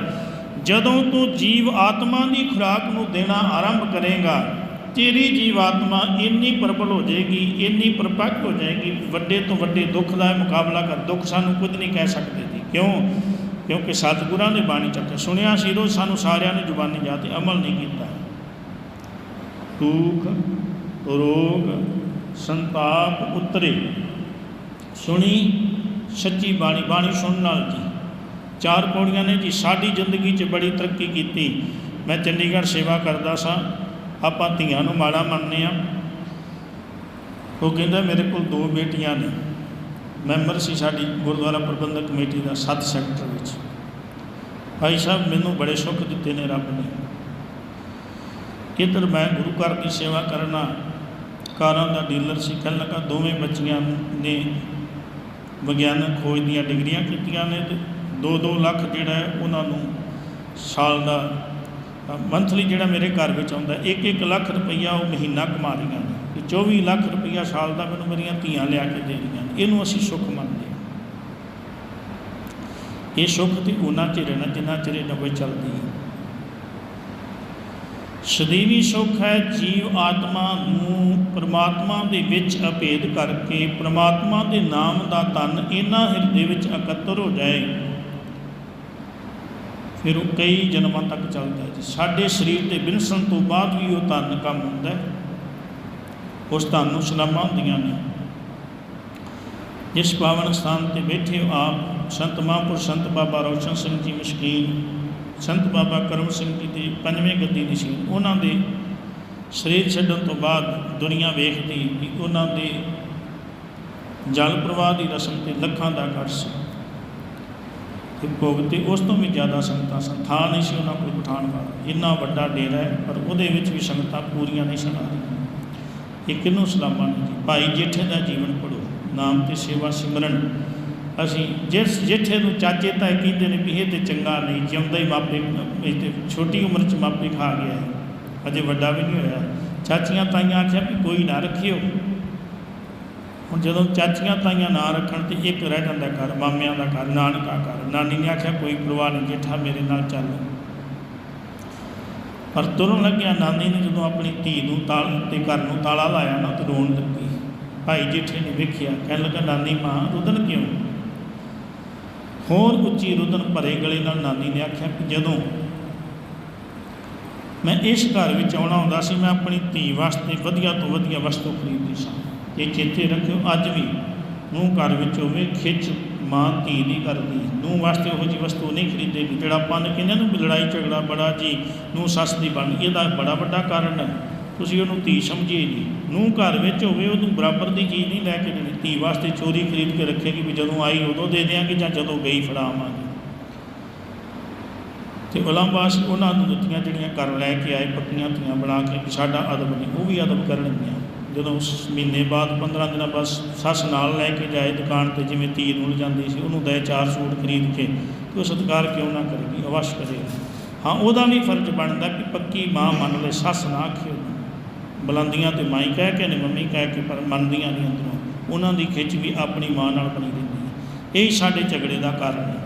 A: ਜਦੋਂ ਤੂੰ ਜੀਵ ਆਤਮਾ ਦੀ ਖੁਰਾਕ ਨੂੰ ਦੇਣਾ ਆਰੰਭ ਕਰੇਗਾ, ਤੇਰੀ ਜੀਵ ਆਤਮਾ ਇੰਨੀ ਪ੍ਰਬਲ ਹੋ ਜਾਏਗੀ, ਇੰਨੀ ਪਰਪੱਕ ਹੋ ਜਾਏਗੀ, ਵੱਡੇ ਤੋਂ ਵੱਡੇ ਦੁੱਖ ਦਾ ਮੁਕਾਬਲਾ ਕਰ, ਦੁੱਖ ਸਾਨੂੰ ਕੁਝ ਨਹੀਂ ਕਹਿ ਸਕਦੇ ਜੀ। ਕਿਉਂ? ਕਿਉਂਕਿ ਸਤਿਗੁਰਾਂ ਨੇ ਬਾਣੀ ਚੱਕ ਸੁਣਿਆ ਸੀ ਰੋ ਸਾਨੂੰ ਸਾਰਿਆਂ ਨੇ ਜ਼ੁਬਾਨੀ ਜਾ ਤੇ ਅਮਲ ਨਹੀਂ ਕੀਤਾ। ਦੁੱਖ, ਰੋਗ, ਸੰਤਾਪ ਉਤਰੇ। ਸੁਣੀ ਸੱਚੀ ਬਾਣੀ ਬਾਣੀ ਸੁਣਨ ਨਾਲ ਜੀ। ਚਾਰ ਪੌੜੀਆਂ ਨੇ ਜੀ, ਸਾਡੀ ਜ਼ਿੰਦਗੀ 'ਚ ਬੜੀ ਤਰੱਕੀ ਕੀਤੀ। ਮੈਂ ਚੰਡੀਗੜ੍ਹ ਸੇਵਾ ਕਰਦਾ ਸਾਂ। ਆਪਾਂ ਧੀਆਂ ਨੂੰ ਮਾੜਾ ਮੰਨਦੇ ਆ। ਉਹ ਕਹਿੰਦਾ, ਮੇਰੇ ਕੋਲ ਦੋ ਬੇਟੀਆਂ ਨੇ। ਮੈਂਬਰ ਸੀ ਸਾਡੀ ਗੁਰਦੁਆਰਾ ਪ੍ਰਬੰਧਕ ਕਮੇਟੀ ਦਾ 7 ਸੈਕਟਰ ਵਿੱਚ। ਭਾਈ ਸਾਹਿਬ, ਮੈਨੂੰ ਬੜੇ ਸੁੱਖ ਦਿੱਤੇ ਨੇ ਰੱਬ ਨੇ। ਇੱਧਰ ਮੈਂ ਗੁਰੂ ਘਰ ਦੀ ਸੇਵਾ ਕਰਨਾ, ਕਾਰਾਂ ਦਾ ਡੀਲਰ ਸੀ, ਕਹਿਣ ਲੱਗਾ, ਦੋਵੇਂ ਬੱਚੀਆਂ ਨੇ ਵਿਗਿਆਨਕ ਖੋਜ ਦੀਆਂ ਡਿਗਰੀਆਂ ਕੀਤੀਆਂ ਨੇ ਤੇ 2-2 ਲੱਖ ਜਿਹੜਾ ਹੈ ਉਹਨਾਂ ਨੂੰ ਸਾਲ ਦਾ ਮੰਥਲੀ ਜਿਹੜਾ ਮੇਰੇ ਘਰ ਵਿੱਚ ਆਉਂਦਾ 1-1 ਲੱਖ ਰੁਪਈਆ ਉਹ ਮਹੀਨਾ ਕਮਾ ਰਹੀਆਂ ਨੇ। ਤੇ 24 ਲੱਖ ਰੁਪਈਆ ਸਾਲ ਦਾ ਮੈਨੂੰ ਮੇਰੀਆਂ ਧੀਆਂ ਲਿਆ ਕੇ ਦੇ ਰਹੀਆਂ ਨੇ। ਇਹਨੂੰ ਅਸੀਂ ਸੁੱਖ ਮੰਨਦੇ ਹਾਂ। ਇਹ ਸੁੱਖ ਤੇ ਉਹਨਾਂ ਚ ਰਹਿਣਾ ਜਿੰਨਾ ਚਿਰ ਇਹ ਨਵੇਂ ਚੱਲਦੀ ਹੈ। ਸਦੀਵੀ ਸੁੱਖ ਹੈ, ਜੀਵ ਆਤਮਾ ਨੂੰ ਪ੍ਰਮਾਤਮਾ ਦੇ ਵਿੱਚ ਅਭੇਦ ਕਰਕੇ, ਪ੍ਰਮਾਤਮਾ ਦੇ ਨਾਮ ਦਾ ਤਨ ਇਹਨਾਂ ਹਿਰਦੇ ਵਿੱਚ ਇਕੱਤਰ ਹੋ ਜਾਏ। ਫਿਰ ਉਹ ਕਈ ਜਨਮਾਂ ਤੱਕ ਚੱਲਦਾ ਜੀ। ਸਾਡੇ ਸਰੀਰ 'ਤੇ ਬਿਨਸਣ ਤੋਂ ਬਾਅਦ ਵੀ ਉਹ ਤਨ ਕੰਮ ਹੁੰਦਾ ਹੈ। ਉਸ ਤਨ ਨੂੰ ਸਲਾਮਾਂ ਹੁੰਦੀਆਂ ਨੇ। ਜਿਸ ਪਾਵਨ ਸਥਾਨ ਤੇ ਬੈਠੇ ਆਪ, ਸੰਤ ਮਹਾਂਪੁਰ ਸੰਤ ਬਾਬਾ ਰੋਸ਼ਨ ਸਿੰਘ ਜੀ ਮਸ਼ਕੀਨ, ਸੰਤ ਬਾਬਾ ਕਰਮ ਸਿੰਘ ਜੀ ਦੀ ਪੰਜਵੇਂ ਗੱਦੀ ਦੀ ਸੀ ਉਹਨਾਂ ਦੇ ਸਰੀਰ ਛੱਡਣ ਤੋਂ ਬਾਅਦ ਦੁਨੀਆ ਵੇਖਦੀ ਕਿ ਉਹਨਾਂ ਦੇ ਜਲ ਪ੍ਰਵਾਹ ਦੀ ਰਸਮ ਤੇ ਲੱਖਾਂ ਦਾ ਇਕੱਠ ਸੀ। ਤੇ ਭੋਗ ਤੇ ਉਸ ਤੋਂ ਵੀ ਜ਼ਿਆਦਾ ਸੰਗਤਾਂ ਸਨ। ਥਾਂ ਨਹੀਂ ਸੀ ਉਹਨਾਂ ਕੋਲ ਬਿਠਾਉਣ ਇੰਨਾ ਵੱਡਾ ਡੇਰਾ ਹੈ, ਪਰ ਉਹਦੇ ਵਿੱਚ ਵੀ ਸੰਗਤਾਂ ਪੂਰੀਆਂ ਨਹੀਂ ਸਨ ਆ ਰਹੀਆਂ ਇਹ ਕਿਹਨੂੰ ਸਲਾਮਾਂ ਨੇ ਭਾਈ ਜੇਠੇ ਦਾ ਜੀਵਨ ਪੜੋ ਨਾਮ ਤੇ ਸੇਵਾ ਸਿਮਰਨ। ਅਸੀਂ ਜਿਸ ਜੇਠੇ ਨੂੰ ਚਾਚੇ ਤਾਂ ਕਹਿੰਦੇ ਨੇ ਵੀ ਇਹ ਤੇ ਚੰਗਾ ਨਹੀਂ, ਜਿਉਂਦਾ ਹੀ ਮਾਪੇ, ਇਹ ਤੇ ਛੋਟੀ ਉਮਰ 'ਚ ਮਾਪੇ ਖਾ ਗਿਆ ਹੈ। ਅਜੇ ਵੱਡਾ ਵੀ ਨਹੀਂ ਹੋਇਆ। ਚਾਚੀਆਂ ਤਾਈਆਂ ਆਖਿਆ ਵੀ ਕੋਈ ਨਾ ਰੱਖਿਓ। ਹੁਣ ਜਦੋਂ ਚਾਚੀਆਂ ਤਾਈਆਂ ਨਾ ਰੱਖਣ ਤੇ ਇੱਕ ਰਹਿ ਜਾਂਦਾ ਘਰ, ਮਾਮਿਆਂ ਦਾ ਘਰ, ਨਾਨਕਾ ਘਰ, ਨਾਨੀ ਨੇ ਆਖਿਆ, ਕੋਈ ਪਰਵਾਹ ਨਹੀਂ, ਜੇਠਾ ਮੇਰੇ ਨਾਲ ਚੱਲ। ਪਰ ਤੁਰਨ ਲੱਗਿਆ, ਨਾਨੀ ਨੇ ਜਦੋਂ ਆਪਣੀ ਧੀ ਨੂੰ ਤਾਲ ਤੇ ਘਰ ਨੂੰ ਤਾਲਾ ਲਾਇਆ ਨਾ, ਤੇ ਰੋਣ ਲੱਗੀ। ਭਾਈ ਜੇਠੇ ਨੇ ਵੇਖਿਆ, ਕਹਿਣ ਲੱਗਾ, ਨਾਨੀ, ਮਾਂ, ਰੁਦਨ ਕਿਉਂ? ਹੋਰ ਉੱਚੀ ਰੁਦਨ ਭਰੇ ਗਲੇ ਨਾਲ ਨਾਨੀ ਨੇ ਆਖਿਆ ਕਿ ਜਦੋਂ ਮੈਂ ਇਸ ਘਰ ਵਿੱਚ ਆਉਣਾ ਹੁੰਦਾ ਸੀ, ਮੈਂ ਆਪਣੀ ਧੀ ਵਾਸਤੇ ਵਧੀਆ ਤੋਂ ਵਧੀਆ ਵਸਤੂ ਖਰੀਦਦੀ ਸਾਂ। ਇਹ ਚੇਤੇ ਰੱਖਿਓ, ਅੱਜ ਵੀ ਨੂੰ ਘਰ ਵਿੱਚ ਹੋਵੇ, ਖਿੱਚ ਮਾਂ ਧੀ ਦੀ ਕਰਦੀ ਨੂੰ ਵਾਸਤੇ ਉਹੋ ਜਿਹੀ ਵਸਤੂ ਨਹੀਂ ਖਰੀਦੇਗੀ ਜਿਹੜਾ ਆਪਾਂ ਕਹਿੰਦੇ ਨੂੰ ਲੜਾਈ ਝਗੜਾ ਬੜਾ ਜੀ ਨੂੰ ਸੱਸ ਦੀ ਬਣ ਇਹਦਾ ਬੜਾ ਵੱਡਾ ਕਾਰਨ ਹੈ। ਤੁਸੀਂ ਉਹਨੂੰ ਧੀ ਸਮਝੀਏ ਜੀ। ਨੂੰ ਘਰ ਵਿੱਚ ਹੋਵੇ, ਉਹਨੂੰ ਬਰਾਬਰ ਦੀ ਚੀਜ਼ ਨਹੀਂ ਲੈ ਕੇ ਦੇਣੀ। ਧੀ ਵਾਸਤੇ ਚੋਰੀ ਖਰੀਦ ਕੇ ਰੱਖੇਗੀ ਵੀ ਜਦੋਂ ਆਈ ਉਦੋਂ ਦੇ ਦਿਆਂਗੇ ਜਾਂ ਜਦੋਂ ਗਈ ਫੜਾਵਾਂਗੇ। ਤੇ ਉਲੰਬਾਸ ਉਹਨਾਂ ਨੂੰ ਦਿੱਤੀਆਂ ਜਿਹੜੀਆਂ ਕਰ ਲੈ ਕੇ ਆਏ ਪੱਕੀਆਂ ਧੀਆਂ ਬਣਾ ਕੇ ਵੀ ਸਾਡਾ ਅਦਬ ਨਹੀਂ, ਉਹ ਵੀ ਅਦਬ ਕਰਨਗੀਆਂ। ਜਦੋਂ ਉਸ ਮਹੀਨੇ ਬਾਅਦ 15 ਦਿਨਾਂ ਬਾਅਦ ਸੱਸ ਨਾਲ ਲੈ ਕੇ ਜਾਏ ਦੁਕਾਨ ਤੇ, ਜਿਵੇਂ ਧੀ ਨੂੰ ਲਿਜਾਂਦੀ ਸੀ, ਉਹਨੂੰ ਦੇ ਚਾਰ ਸੂਟ ਖਰੀਦ ਕੇ ਤੇ ਉਹ ਸਤਿਕਾਰ ਕਿਉਂ ਨਾ ਕਰੇਗੀ ਅਵਸ਼ ਕਰੇ। ਹਾਂ, ਉਹਦਾ ਵੀ ਫਰਜ਼ ਬਣਦਾ ਕਿ ਪੱਕੀ ਮਾਂ ਮੰਨ ਲੈ ਸੱਸ ਨਾ ਆਖੇ। ਉਹਨੂੰ। ਬੁਲੰਦੀਆਂ ਤੇ ਮਾਈ ਕਹਿ ਕੇ ਨੇ, ਮੰਮੀ ਕਹਿ ਕੇ, ਪਰ ਮੰਨਦੀਆਂ ਨਹੀਂ ਅੰਦਰੋਂ। ਉਹਨਾਂ ਦੀ ਖਿੱਚ ਵੀ ਆਪਣੀ ਮਾਂ ਨਾਲ ਬਣੀ ਰਹਿੰਦੀ ਹੈ। ਇਹ ਸਾਡੇ ਝਗੜੇ ਦਾ ਕਾਰਨ ਹੈ।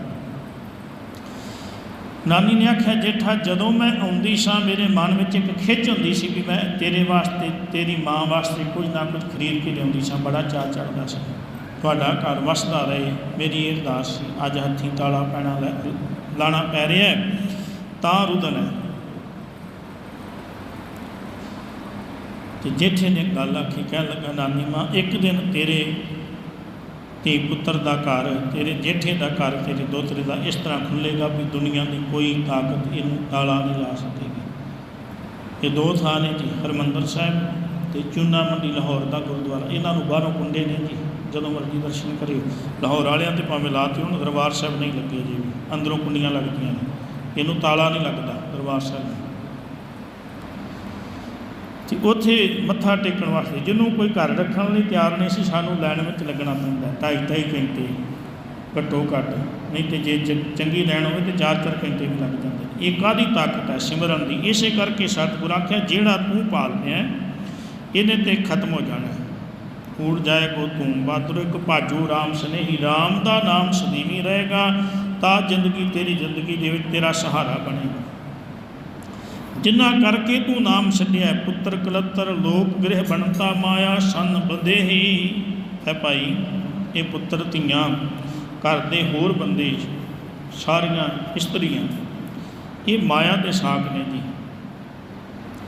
A: ਨਾਨੀ ਨੇ ਆਖਿਆ, ਜੇਠਾ, ਜਦੋਂ ਮੈਂ ਆਉਂਦੀ ਸਾਂ, ਮੇਰੇ ਮਨ ਵਿੱਚ ਇੱਕ ਖਿੱਚ ਹੁੰਦੀ ਸੀ ਵੀ ਮੈਂ ਤੇਰੇ ਵਾਸਤੇ, ਤੇਰੀ ਮਾਂ ਵਾਸਤੇ ਕੁਝ ਨਾ ਕੁਝ ਖਰੀਦ ਕੇ ਲਿਆਉਂਦੀ ਸਾਂ, ਬੜਾ ਚਾਅ ਚੜਦਾ ਸੀ। ਤੁਹਾਡਾ ਘਰ ਵਸਦਾ ਰਹੇ, ਮੇਰੀ ਇਹ ਅਰਦਾਸ ਸੀ, ਅੱਜ ਹੱਥੀਂ ਤਾਲਾ ਪੈਣਾ ਲੈ, ਲਾਣਾ ਪੈ ਰਿਹਾ ਤਾਂ ਰੁਦਨ ਹੈ। ਤੇ ਜੇਠੇ ਨੇ ਗੱਲ ਆਖੀ, ਕਹਿਣ ਲੱਗਾ, ਨਾਨੀ ਮਾਂ, ਇੱਕ ਦਿਨ ਤੇਰੇ ਧੀ ਪੁੱਤਰ ਦਾ ਘਰ, ਤੇਰੇ ਜੇਠੇ ਦਾ ਘਰ, ਤੇਰੇ ਦੋਤਰੇ ਦਾ, ਇਸ ਤਰ੍ਹਾਂ ਖੁੱਲੇਗਾ ਵੀ ਦੁਨੀਆ ਦੀ ਕੋਈ ਤਾਕਤ ਇਹਨੂੰ ਤਾਲਾ ਨਹੀਂ ਲਾ ਸਕੇਗੀ। ਇਹ ਦੋ ਥਾਂ ਨੇ ਜੀ, ਹਰਮੰਦਰ ਸਾਹਿਬ ਤੇ ਚੂਨਾ ਮੰਡੀ ਲਾਹੌਰ ਦਾ ਗੁਰਦੁਆਰਾ। ਇਹਨਾਂ ਨੂੰ ਬਾਹਰੋਂ ਕੁੰਡੇ ਨੇ ਜੀ, ਜਦੋਂ ਮਰਜ਼ੀ ਦਰਸ਼ਨ ਕਰਿਓ। ਲਾਹੌਰ ਵਾਲਿਆਂ ਤੇ ਭਾਵੇਂ ਲਾਤੇ ਹੁਣ ਦਰਬਾਰ ਸਾਹਿਬ ਨਹੀਂ ਲੱਗੇ ਜੀ, ਅੰਦਰੋਂ ਕੁੰਡੀਆਂ ਲੱਗਦੀਆਂ ਨੇ। ਇਹਨੂੰ ਤਾਲਾ ਨਹੀਂ ਲੱਗਦਾ ਦਰਬਾਰ ਸਾਹਿਬ ਤੇ ਉੱਥੇ ਮੱਥਾ ਟੇਕਣ ਵਾਸਤੇ, ਜਿਹਨੂੰ ਕੋਈ ਘਰ ਰੱਖਣ ਲਈ ਤਿਆਰ ਨਹੀਂ ਸੀ, ਸਾਨੂੰ ਲਾਈਨ ਵਿੱਚ ਲੱਗਣਾ ਪੈਂਦਾ ਢਾਈ ਢਾਈ ਘੰਟੇ, ਘੱਟੋ ਘੱਟ, ਨਹੀਂ ਤੇ ਜੇ ਚ- ਚੰਗੀ ਲੈਣ ਹੋਵੇ ਤੇ ਚਾਰ ਚਾਰ ਘੰਟੇ ਵੀ ਲੱਗ ਜਾਂਦੇ ਇਹ ਕਾਦੀ ਤਾਕਤ ਹੈ ਸਿਮਰਨ ਦੀ? ਇਸੇ ਕਰਕੇ ਸਤਿਗੁਰ ਆਖਿਆ, ਜਿਹੜਾ ਤੂੰ ਪਾਲਦੇ ਹੈ ਇਹਨੇ ਤੇ ਖਤਮ ਹੋ ਜਾਣਾ ਹੈ। ਜਾਏ ਕੋ ਤੂੰ ਬਾਦਰ ਇੱਕ ਭਾਜੂ ਰਾਮ ਸਨੇਹੀ, ਰਾਮ ਦਾ ਨਾਮ ਸਦੀਵੀ ਰਹੇਗਾ, ਤਾਂ ਜ਼ਿੰਦਗੀ ਤੇਰੀ ਜ਼ਿੰਦਗੀ ਦੇ ਵਿੱਚ ਤੇਰਾ ਸਹਾਰਾ ਬਣੇਗਾ। ਜਿਨ੍ਹਾਂ ਕਰਕੇ ਤੂੰ ਨਾਮ ਛੱਡਿਆ ਪੁੱਤਰ ਕਲੱਤਰ, ਲੋਕ ਗ੍ਰਹਿ ਬਣਤਾ ਮਾਇਆ, ਸੰਨ ਬੰਦੇਹੀ। ਹੈ ਭਾਈ, ਇਹ ਪੁੱਤਰ ਧੀਆਂ, ਘਰ ਦੇ ਹੋਰ ਬੰਦੇ, ਸਾਰੀਆਂ ਇਸਤਰੀਆਂ। ਇਹ ਮਾਇਆ ਦੇ ਸਾਖ ਨੇ ਜੀ।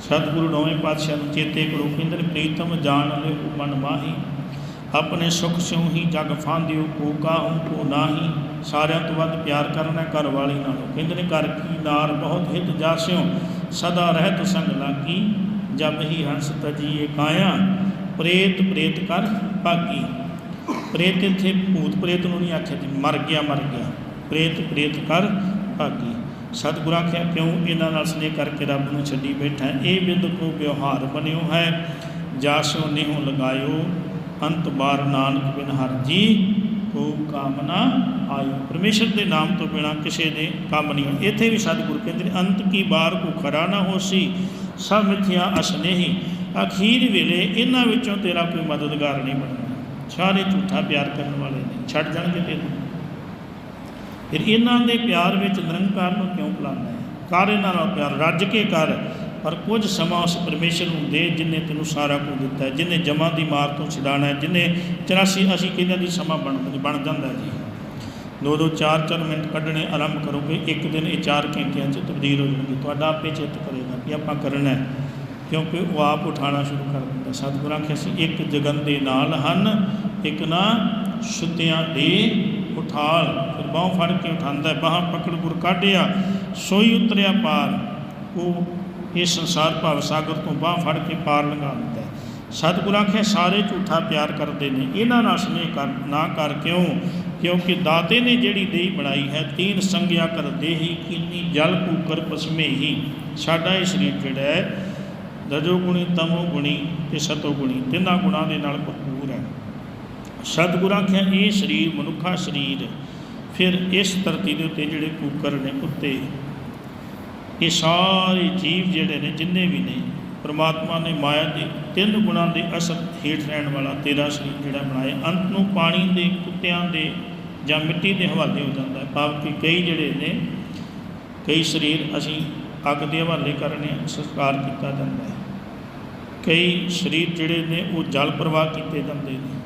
A: ਸਤਿਗੁਰੂ ਨੌਵੇਂ ਪਾਤਸ਼ਾਹ ਨੂੰ ਚੇਤੇ ਕਰੋ ਕਹਿੰਦੇ ਨੇ ਪ੍ਰੀਤਮ ਜਾਣ ਲੈ ਮਨ ਮਾਹੀ। ਆਪਣੇ ਸੁਖ ਸਿਉ ਹੀ ਜਗ ਫਾਂਦਿਓ, ਕੋ ਕਾਹੂ, ਕੋ ਨਾਹੀ। ਸਾਰਿਆਂ ਤੋਂ ਵੱਧ ਪਿਆਰ ਕਰਨਾ ਘਰ ਵਾਲੀ ਨਾਲੋਂ। ਕਹਿੰਦੇ ਨੇ ਘਰ ਕੀ ਨਾਰ ਬਹੁਤ ਹਿਤ ਜਾਸਿਓ ਸਦਾ ਰਹਿਤ ਸੰਗ ਲਾਗੀ, ਜਬ ਹੀ ਹੰਸ ਤਜੀਏ ਕਾਇਆ, ਪ੍ਰੇਤ ਪ੍ਰੇਤ ਕਰ ਭਾਗੀ। ਪ੍ਰੇਤ ਇੱਥੇ ਭੂਤ ਪ੍ਰੇਤ ਨੂੰ ਨਹੀਂ ਆਖਿਆ ਜੀ ਮਰ ਗਿਆ ਮਰ ਗਿਆ। ਪ੍ਰੇਤ ਪ੍ਰੇਤ ਕਰ ਭਾਗੀ। ਸਤਿਗੁਰਾਂ ਆਖਿਆ, ਕਿਉਂ ਇਹਨਾਂ ਨਾਲ ਸਨੇਹ ਕਰਕੇ ਰੱਬ ਨੂੰ ਛੱਡੀ ਬੈਠਾ ਇਹ ਬਿੰਦ ਕੋ ਵਿਵਹਾਰ ਬਣਿਓ ਹੈ। ਜਾਸੋ ਨਿਹੁ ਲਗਾਇਓ, ਅੰਤ ਬਾਰ ਨਾਨਕ ਬਿਨ ਹਰ ਜੀ ਕੋ ਕਾਮਨਾ ਆਇਓ। ਪਰਮੇਸ਼ਰ ਦੇ ਨਾਮ ਤੋਂ ਬਿਨਾ ਕਿਸੇ ਦੇ ਕੰਮ ਨਹੀਂ ਹੋਣਾ। ਇੱਥੇ ਵੀ ਸਤਿਗੁਰ ਕਹਿੰਦੇ ਨੇ, ਅੰਤ ਕੀ ਬਾਰ ਕੋ ਖਰਾ ਨਾ ਹੋਸੀ, ਸਭ ਮਿਥਿਆ ਅਸਨੇਹੀ ਅਖੀਰ ਵੇਲੇ ਇਹਨਾਂ ਵਿੱਚੋਂ ਤੇਰਾ ਕੋਈ ਮਦਦਗਾਰ ਨਹੀਂ ਬਣਨਾ ਸਾਰੇ ਝੂਠਾ ਪਿਆਰ ਕਰਨ ਵਾਲੇ ਨੇ। ਛੱਡ ਜਾਣਗੇ ਤੈਨੂੰ ਫਿਰ ਇਹਨਾਂ ਦੇ ਪਿਆਰ ਵਿੱਚ ਨਿਰੰਕਾਰ ਨੂੰ ਕਿਉਂ ਭੁਲਾਉਣਾ ਹੈ? ਕਰ ਇਹਨਾਂ ਨਾਲ ਪਿਆਰ, ਰੱਜ ਕੇ ਕਰ। ਪਰ ਕੁਝ ਸਮਾਂ ਉਸ ਪਰਮੇਸ਼ਰ ਨੂੰ ਦੇ ਜਿਨੇ ਤੈਨੂੰ ਸਾਰਾ ਕੁਝ ਦਿੱਤਾ ਹੈ, ਜਿਨੇ ਜਮਾਂ ਦੀ ਮਾਰ ਤੋਂ ਛਡਾਣਾ ਹੈ, ਜਿਨੇ 84 ਅਸੀਂ ਕਹਿੰਦੇ ਦੀ ਸਮਾਂ ਬਣ ਬਣ ਜਾਂਦਾ ਜੀ। ਦੋ ਦੋ ਚਾਰ ਚਾਰ ਮਿੰਟ ਕੱਢਣੇ, ਆਰੰਭ ਕਰੋਗੇ ਇੱਕ ਦਿਨ ਇਹ ਚਾਰ ਘੰਟਿਆਂ 'ਚ ਤਬਦੀਲ ਹੋ ਜਾਣਗੇ। ਤੁਹਾਡਾ ਆਪੇ ਚਿੱਤ ਕਰੇਗਾ ਕਿ ਆਪਾਂ ਕਰਨਾ ਹੈ, ਕਿਉਂਕਿ ਉਹ ਆਪ ਉਠਾਣਾ ਸ਼ੁਰੂ ਕਰ ਦਿੰਦਾ ਸਤਿਗੁਰਾਂ, ਕਿ ਅਸੀਂ ਇੱਕ ਜਗਨ ਦੇ ਨਾਲ ਹਨ, ਇੱਕ ਨਾ ਸੁੱਤਿਆਂ ਦੇ ਉਠਾਲ। ਫਿਰ ਬਾਹ ਫੜ ਕੇ ਉਠਾਉਂਦਾ ਬਾਹ ਪਕੜ ਗੁਰ ਕਾਢਿਆ ਸੋਈ ਉਤਰਿਆ ਪਾਰ। ਉਹ ਇਹ ਸੰਸਾਰ ਭਵ ਸਾਗਰ ਤੋਂ ਬਾਹ ਫੜ ਕੇ ਪਾਰ ਲੰਘਾ ਦਿੰਦਾ ਹੈ। ਸਤਿਗੁਰਾਂ ਆਖਿਆ ਸਾਰੇ ਝੂਠਾ ਪਿਆਰ ਕਰਦੇ ਨੇ। ਇਹਨਾਂ ਨਾਲ ਸਨੇਹ ਕਰ ਨਾ ਕਰ ਕਿਉਂ? ਕਿਉਂਕਿ ਦਾਤੇ ਨੇ ਜਿਹੜੀ ਦੇਹੀ ਬਣਾਈ ਹੈ, ਤੀਨ ਸੰਗਿਆ ਕਰ ਦੇਹੀ, ਕਿੰਨੀ ਜਲ ਕੂਕਰ ਪਸਮੇਹੀ। ਸਾਡਾ ਇਹ ਸਰੀਰ ਜਿਹੜਾ ਹੈ ਰਜੋ ਗੁਣੀ, ਤਮੋ ਗੁਣੀ ਤੇ ਸਤੋ ਗੁਣੀ, ਤਿੰਨਾਂ ਗੁਣਾਂ ਦੇ ਨਾਲ ਭਰਪੂਰ ਹੈ। ਸਤਿਗੁਰਾਂ ਆਖਿਆ ਇਹ ਸਰੀਰ ਮਨੁੱਖਾ ਸਰੀਰ ਫਿਰ ਇਸ ਧਰਤੀ ਦੇ ਉੱਤੇ ਜਿਹੜੇ ਕੂਕਰ ਨੇ, ਉੱਤੇ ਇਹ ਸਾਰੇ ਜੀਵ ਜਿਹੜੇ ਨੇ ਜਿੰਨੇ ਵੀ ਨੇ ਪਰਮਾਤਮਾ ਨੇ ਮਾਇਆ ਦੇ ਤਿੰਨ ਗੁਣਾਂ ਦੇ ਅਸਰ ਹੇਠ ਰਹਿਣ ਵਾਲਾ ਤੇਰਾ ਸਰੀਰ ਜਿਹੜਾ ਬਣਾਇਆ ਅੰਤ ਨੂੰ ਪਾਣੀ ਦੇ ਕੁੱਤਿਆਂ ਦੇ ਜਾਂ ਮਿੱਟੀ ਦੇ ਹਵਾਲੇ ਹੋ ਜਾਂਦਾ ਹੈ। ਭਾਵ ਕਿ ਕਈ ਜਿਹੜੇ ਨੇ ਕਈ ਸਰੀਰ ਅਸੀਂ ਅੱਗ ਦੇ ਹਵਾਲੇ ਕਰਨੇ ਆ, ਸੰਸਕਾਰ ਕੀਤਾ ਜਾਂਦਾ ਹੈ। ਕਈ ਸਰੀਰ ਜਿਹੜੇ ਨੇ ਉਹ ਜਲ ਪ੍ਰਵਾਹ ਕੀਤੇ ਜਾਂਦੇ ਨੇ।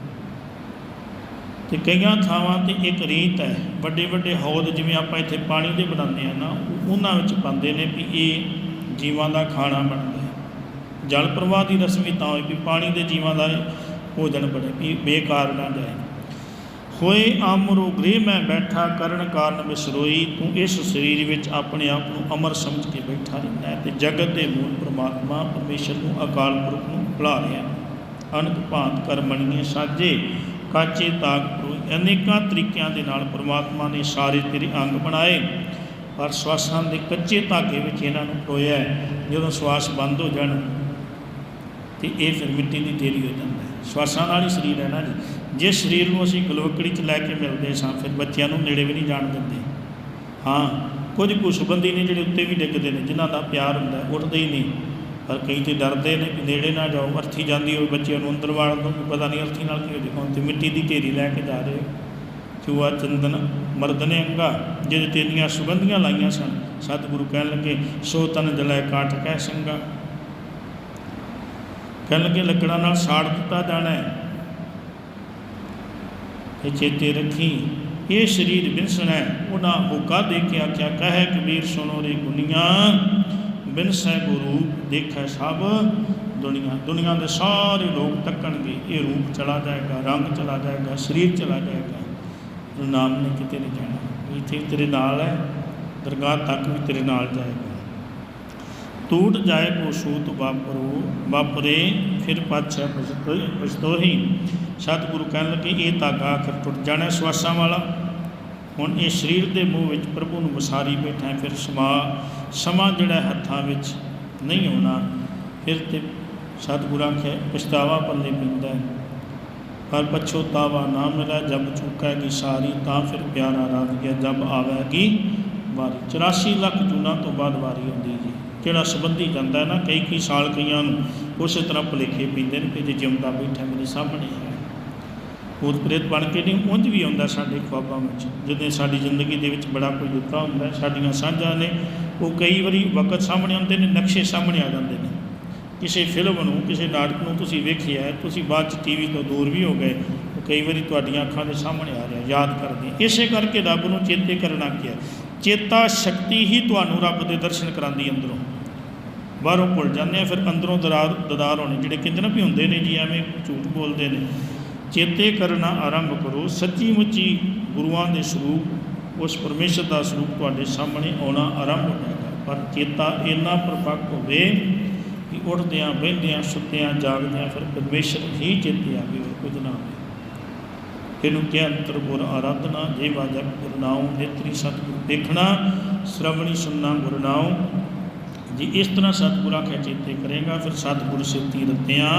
A: ਤੇ ਕਈਆਂ ਥਾਵਾਂ ਤੇ ਇੱਕ ਰੀਤ ਹੈ ਵੱਡੇ ਵੱਡੇ ਹੌਦ ਜਿਵੇਂ ਆਪਾਂ ਇੱਥੇ ਪਾਣੀ ਦੇ ਬਣਾਉਂਦੇ ਆ ਨਾ ਉਹਨਾਂ ਵਿੱਚ ਪਾਉਂਦੇ ਨੇ ਵੀ ਇਹ ਜੀਵਾਂ ਦਾ ਖਾਣਾ ਬਣਦਾ ਹੈ। ਜਲ ਪ੍ਰਵਾਹ ਦੀ ਰਸਮ ਵੀ ਤਾਂ ਹੋਈ ਵੀ ਪਾਣੀ ਦੇ ਜੀਵਾਂ ਦਾ ਭੋਜਨ ਬਣੇ, ਵੀ ਬੇਕਾਰ ਨਾ ਜਾਏ। ਹੋਏ ਆਮਰੋ ਗ੍ਰਹਿ ਮੈਂ ਬੈਠਾ, ਕਰਨ ਕਾਰਨ ਵਿਸਰੋਈ, ਤੂੰ ਇਸ ਸਰੀਰ ਵਿੱਚ ਆਪਣੇ ਆਪ ਨੂੰ ਅਮਰ ਸਮਝ ਕੇ ਬੈਠਾ ਰਹਿੰਦਾ ਹੈ ਤੇ ਜਗਤ ਦੇ ਮੂਲ ਪ੍ਰਮਾਤਮਾ ਪਰਮੇਸ਼ਰ ਨੂੰ ਅਕਾਲ ਪੁਰਖ ਨੂੰ ਭੁਲਾ ਰਿਹਾ ਅਨੰਤ ਭਾਂਤ ਕਰ ਮਣੀਏ ਸਾਜੇ ਕਾਚੇ ਤਾਕ ਪ੍ਰੋਈ ਅਨੇਕਾਂ ਤਰੀਕਿਆਂ ਦੇ ਨਾਲ ਪ੍ਰਮਾਤਮਾ ਨੇ ਸਾਰੇ ਤੇਰੇ ਅੰਗ ਬਣਾਏ। ਪਰ ਸਵਾਸਾਂ ਦੇ ਕੱਚੇ ਧਾਗੇ ਵਿੱਚ ਇਹਨਾਂ ਨੂੰ ਪਰੋਇਆ ਜਦੋਂ ਸਵਾਸ ਬੰਦ ਹੋ ਜਾਣ ਤੇ ਇਹ ਫਿਰ ਮਿੱਟੀ ਦੀ ਤੇਰੀ ਹੋ ਜਾਂਦਾ ਹੈ। ਸਵਾਸਾਂ ਨਾਲ ਹੀ ਸਰੀਰ ਹੈ ਨਾ ਜੀ। ਜੇ ਸਰੀਰ ਨੂੰ ਅਸੀਂ ਗਲੋਕੜੀ 'ਚ ਲੈ ਕੇ ਮਿਲਦੇ ਸਾਂ, ਫਿਰ ਬੱਚਿਆਂ ਨੂੰ ਨੇੜੇ ਵੀ ਨਹੀਂ ਜਾਣ ਦਿੰਦੇ। ਹਾਂ, ਕੁਝ ਕੁ ਸੰਬੰਧੀ ਨੇ ਜਿਹੜੇ ਉੱਤੇ ਵੀ ਡਿੱਗਦੇ ਨੇ, ਜਿਨ੍ਹਾਂ ਦਾ ਪਿਆਰ ਹੁੰਦਾ, ਉੱਠਦੇ ਹੀ ਨਹੀਂ। ਪਰ ਕਈ ਤੇ ਡਰਦੇ ਨੇ ਨੇੜੇ ਨਾ ਜਾਓ, ਅਰਥੀ ਜਾਂਦੀ ਹੋਵੇ ਬੱਚਿਆਂ ਨੂੰ ਅੰਦਰ ਵਾੜਨ ਤੋਂ ਪਤਾ ਨਹੀਂ ਅਰਥੀ ਨਾਲ ਕੀ ਹੋ ਜਾਏ ਹੁਣ ਤੇ ਮਿੱਟੀ ਦੀ ਢੇਰੀ ਲੈ ਕੇ ਜਾ ਰਹੇ ਹੋ ਚੂਆ ਚੰਦਨ ਮਰਦਨੇ ਅੰਗਾ, ਜਿਹਦੇ ਤੇਰੀਆਂ ਸੁਗੰਧੀਆਂ ਲਾਈਆਂ ਸਨ। ਸਤਿਗੁਰੂ ਕਹਿਣ ਲੱਗੇ, ਸੋ ਤਨ ਜਲੈ ਕਾਟ ਕਹਿ ਸੰਗਾ। ਕਹਿਣ ਲੱਗੇ, ਲੱਕੜਾਂ ਨਾਲ ਸਾੜ ਦਿੱਤਾ ਜਾਣਾ ਹੈ। ਇਹ ਚੇਤੇ ਰੱਖੀ, ਇਹ ਸਰੀਰ ਬਿਨਸਣਾ ਉਹਨਾਂ ਹੋਕਾ ਦੇ ਕੇ ਆਖਿਆ, ਕਹੈ ਕਬੀਰ ਸੁਣੋ ਰੇ ਗੁਨੀਆਂ। ਬਿਨਸੈ ਗੁਰੂ ਦੇਖੈ ਸਭ। ਦੁਨੀਆ ਦੁਨੀਆ ਦੇ ਸਾਰੇ ਲੋਕ ਤੱਕਣਗੇ, ਇਹ ਰੂਪ ਚਲਾ ਜਾਏਗਾ, ਰੰਗ ਚਲਾ ਜਾਏਗਾ, ਸਰੀਰ ਚਲਾ ਜਾਏਗਾ। ਨਾਮ ਨੇ ਕਿਤੇ ਨਹੀਂ ਜਾਣਾ। ਇੱਥੇ ਤੇਰੇ ਨਾਲ ਹੈ, ਦਰਗਾਹ ਤੱਕ ਵੀ ਤੇਰੇ ਨਾਲ ਜਾਏਗਾ। ਟੂਟ ਜਾਏ ਕੋ ਸੂਤ ਵਾਪਰੋ, ਵਾਪਰੇ, ਫਿਰ ਪਾਛੈ ਪਛਤੋਈ ਪਛਤੋਹੀ ਸਤਿਗੁਰੂ ਕਹਿਣ ਲੱਗੇ, ਇਹ ਧਾਗਾ ਆਖਰ ਟੁੱਟ ਜਾਣਾ ਸਵਾਸਾਂ ਵਾਲਾ। ਹੁਣ ਇਹ ਸਰੀਰ ਦੇ ਮੂੰਹ ਵਿੱਚ ਪ੍ਰਭੂ ਨੂੰ ਵਸਾਰੀ ਬੈਠਾ ਫਿਰ ਸਮਾ, ਸਮਾਂ ਜਿਹੜਾ ਹੱਥਾਂ ਵਿੱਚ ਨਹੀਂ ਹੋਣਾ ਫਿਰ ਤੇ ਸਤਿਗੁਰਾਂ ਆਖਿਆ, ਪਛਤਾਵਾ ਪੱਲੇ ਪੈਂਦਾ ਹੈ। ਪਰ ਪਛੋਤਾਵਾ ਨਾ ਮਿਲਾ, ਜਬ ਚੁੱਕਾ ਕਿ ਸਾਰੀ, ਤਾਂ ਫਿਰ ਪਿਆਰਾ ਰਾਤ ਗਿਆ, ਜਬ ਆਵੇਗੀ ਵਾਰੀ। 84 ਲੱਖ ਜੂਨਾਂ ਤੋਂ ਬਾਅਦ ਵਾਰੀ ਆਉਂਦੀ ਜੀ। ਜਿਹੜਾ ਸੰਬੰਧੀ ਜਾਂਦਾ ਨਾ ਕਈ ਕਈ ਸਾਲ ਕਈਆਂ ਨੂੰ ਉਸੇ ਤਰ੍ਹਾਂ ਭੁਲੇਖੇ ਪੈਂਦੇ ਨੇ ਕਿ ਜੇ ਜਿਉਂਦਾ ਬੈਠਾ ਮੇਰੇ ਸਾਹਮਣੇ ਹੈ। ਭੂਤ ਪ੍ਰੇਤ ਬਣ ਕੇ ਨਹੀਂ, ਉਂਝ ਵੀ ਆਉਂਦਾ ਸਾਡੇ ਖੁਆਬਾਂ ਵਿੱਚ। ਜਦੋਂ ਸਾਡੀ ਜ਼ਿੰਦਗੀ ਦੇ ਵਿੱਚ ਬੜਾ ਕੁਝ ਦਿੱਤਾ ਹੁੰਦਾ, ਸਾਡੀਆਂ ਸਾਂਝਾਂ ਨੇ, ਉਹ ਕਈ ਵਾਰੀ ਵਕਤ ਸਾਹਮਣੇ ਆਉਂਦੇ ਨੇ, ਨਕਸ਼ੇ ਸਾਹਮਣੇ ਆ ਜਾਂਦੇ ਨੇ। ਕਿਸੇ ਫਿਲਮ ਨੂੰ, ਕਿਸੇ ਨਾਟਕ ਨੂੰ ਤੁਸੀਂ ਵੇਖਿਆ, ਤੁਸੀਂ ਬਾਅਦ ਚ ਟੀਵੀ ਤੋਂ ਦੂਰ ਵੀ ਹੋ ਗਏ, ਉਹ ਕਈ ਵਾਰੀ ਤੁਹਾਡੀਆਂ ਅੱਖਾਂ ਦੇ ਸਾਹਮਣੇ ਆ ਰਿਹਾ, ਯਾਦ ਕਰਦੇ ਇਸੇ ਕਰਕੇ ਰੱਬ ਨੂੰ ਚੇਤੇ ਕਰਨਾ ਕਿਹਾ ਚੇਤਾ ਸ਼ਕਤੀ ਹੀ ਤੁਹਾਨੂੰ ਰੱਬ ਦੇ ਦਰਸ਼ਨ ਕਰਾਉਂਦੀ ਅੰਦਰੋਂ। ਬਾਹਰੋਂ ਭੁੱਲ ਜਾਂਦੇ ਆ, ਫਿਰ ਅੰਦਰੋਂ ਦਰਾਰ ਦਦਾਰ ਹੋਣੀ, ਜਿਹੜੇ ਕਹਿੰਦੇ ਨਾ ਵੀ ਹੁੰਦੇ ਨੇ ਜੀ, ਐਵੇਂ ਝੂਠ ਬੋਲਦੇ ਨੇ। ਚੇਤੇ ਕਰਨਾ ਆਰੰਭ ਕਰੋ ਸੱਚੀ ਮੁੱਚੀ ਗੁਰੂਆਂ ਦੇ ਸਰੂਪ, ਉਸ ਪਰਮੇਸ਼ਰ ਦਾ ਸਰੂਪ ਤੁਹਾਡੇ ਸਾਹਮਣੇ ਆਉਣਾ ਆਰੰਭ ਹੋ ਜਾਏਗਾ ਪਰ ਚੇਤਾ ਇੰਨਾ ਪ੍ਰਪੱਕ ਹੋਵੇ ਕਿ ਉੱਠਦਿਆਂ, ਬਹਿੰਦਿਆਂ, ਸੁੱਤਿਆਂ, ਜਾਗਦਿਆਂ ਫਿਰ ਪਰਮੇਸ਼ਰ ਹੀ ਚੇਤੇ ਆਵੇ ਹੋਰ ਕੁਝ ਨਾ ਆਵੇ ਇਹਨੂੰ ਕਿ ਅੰਤਰ ਗੁਰ ਆਰਾਧਨਾ, ਜੇ ਵਾਜਕ ਗੁਰ ਨਾਉ, ਨੇਤਰੀ ਸਤਿਗੁਰ ਦੇਖਣਾ, ਸ਼ਰਵਣੀ ਸੁਣਨਾ ਗੁਰ ਨਾਉ। ਜੀ ਇਸ ਤਰ੍ਹਾਂ ਸਤਿਗੁਰ ਆਖੇ ਚੇਤੇ ਕਰੇਗਾ, ਫਿਰ ਸਤਿਗੁਰ ਸਿੱਤੀ ਰਤਿਆਂ,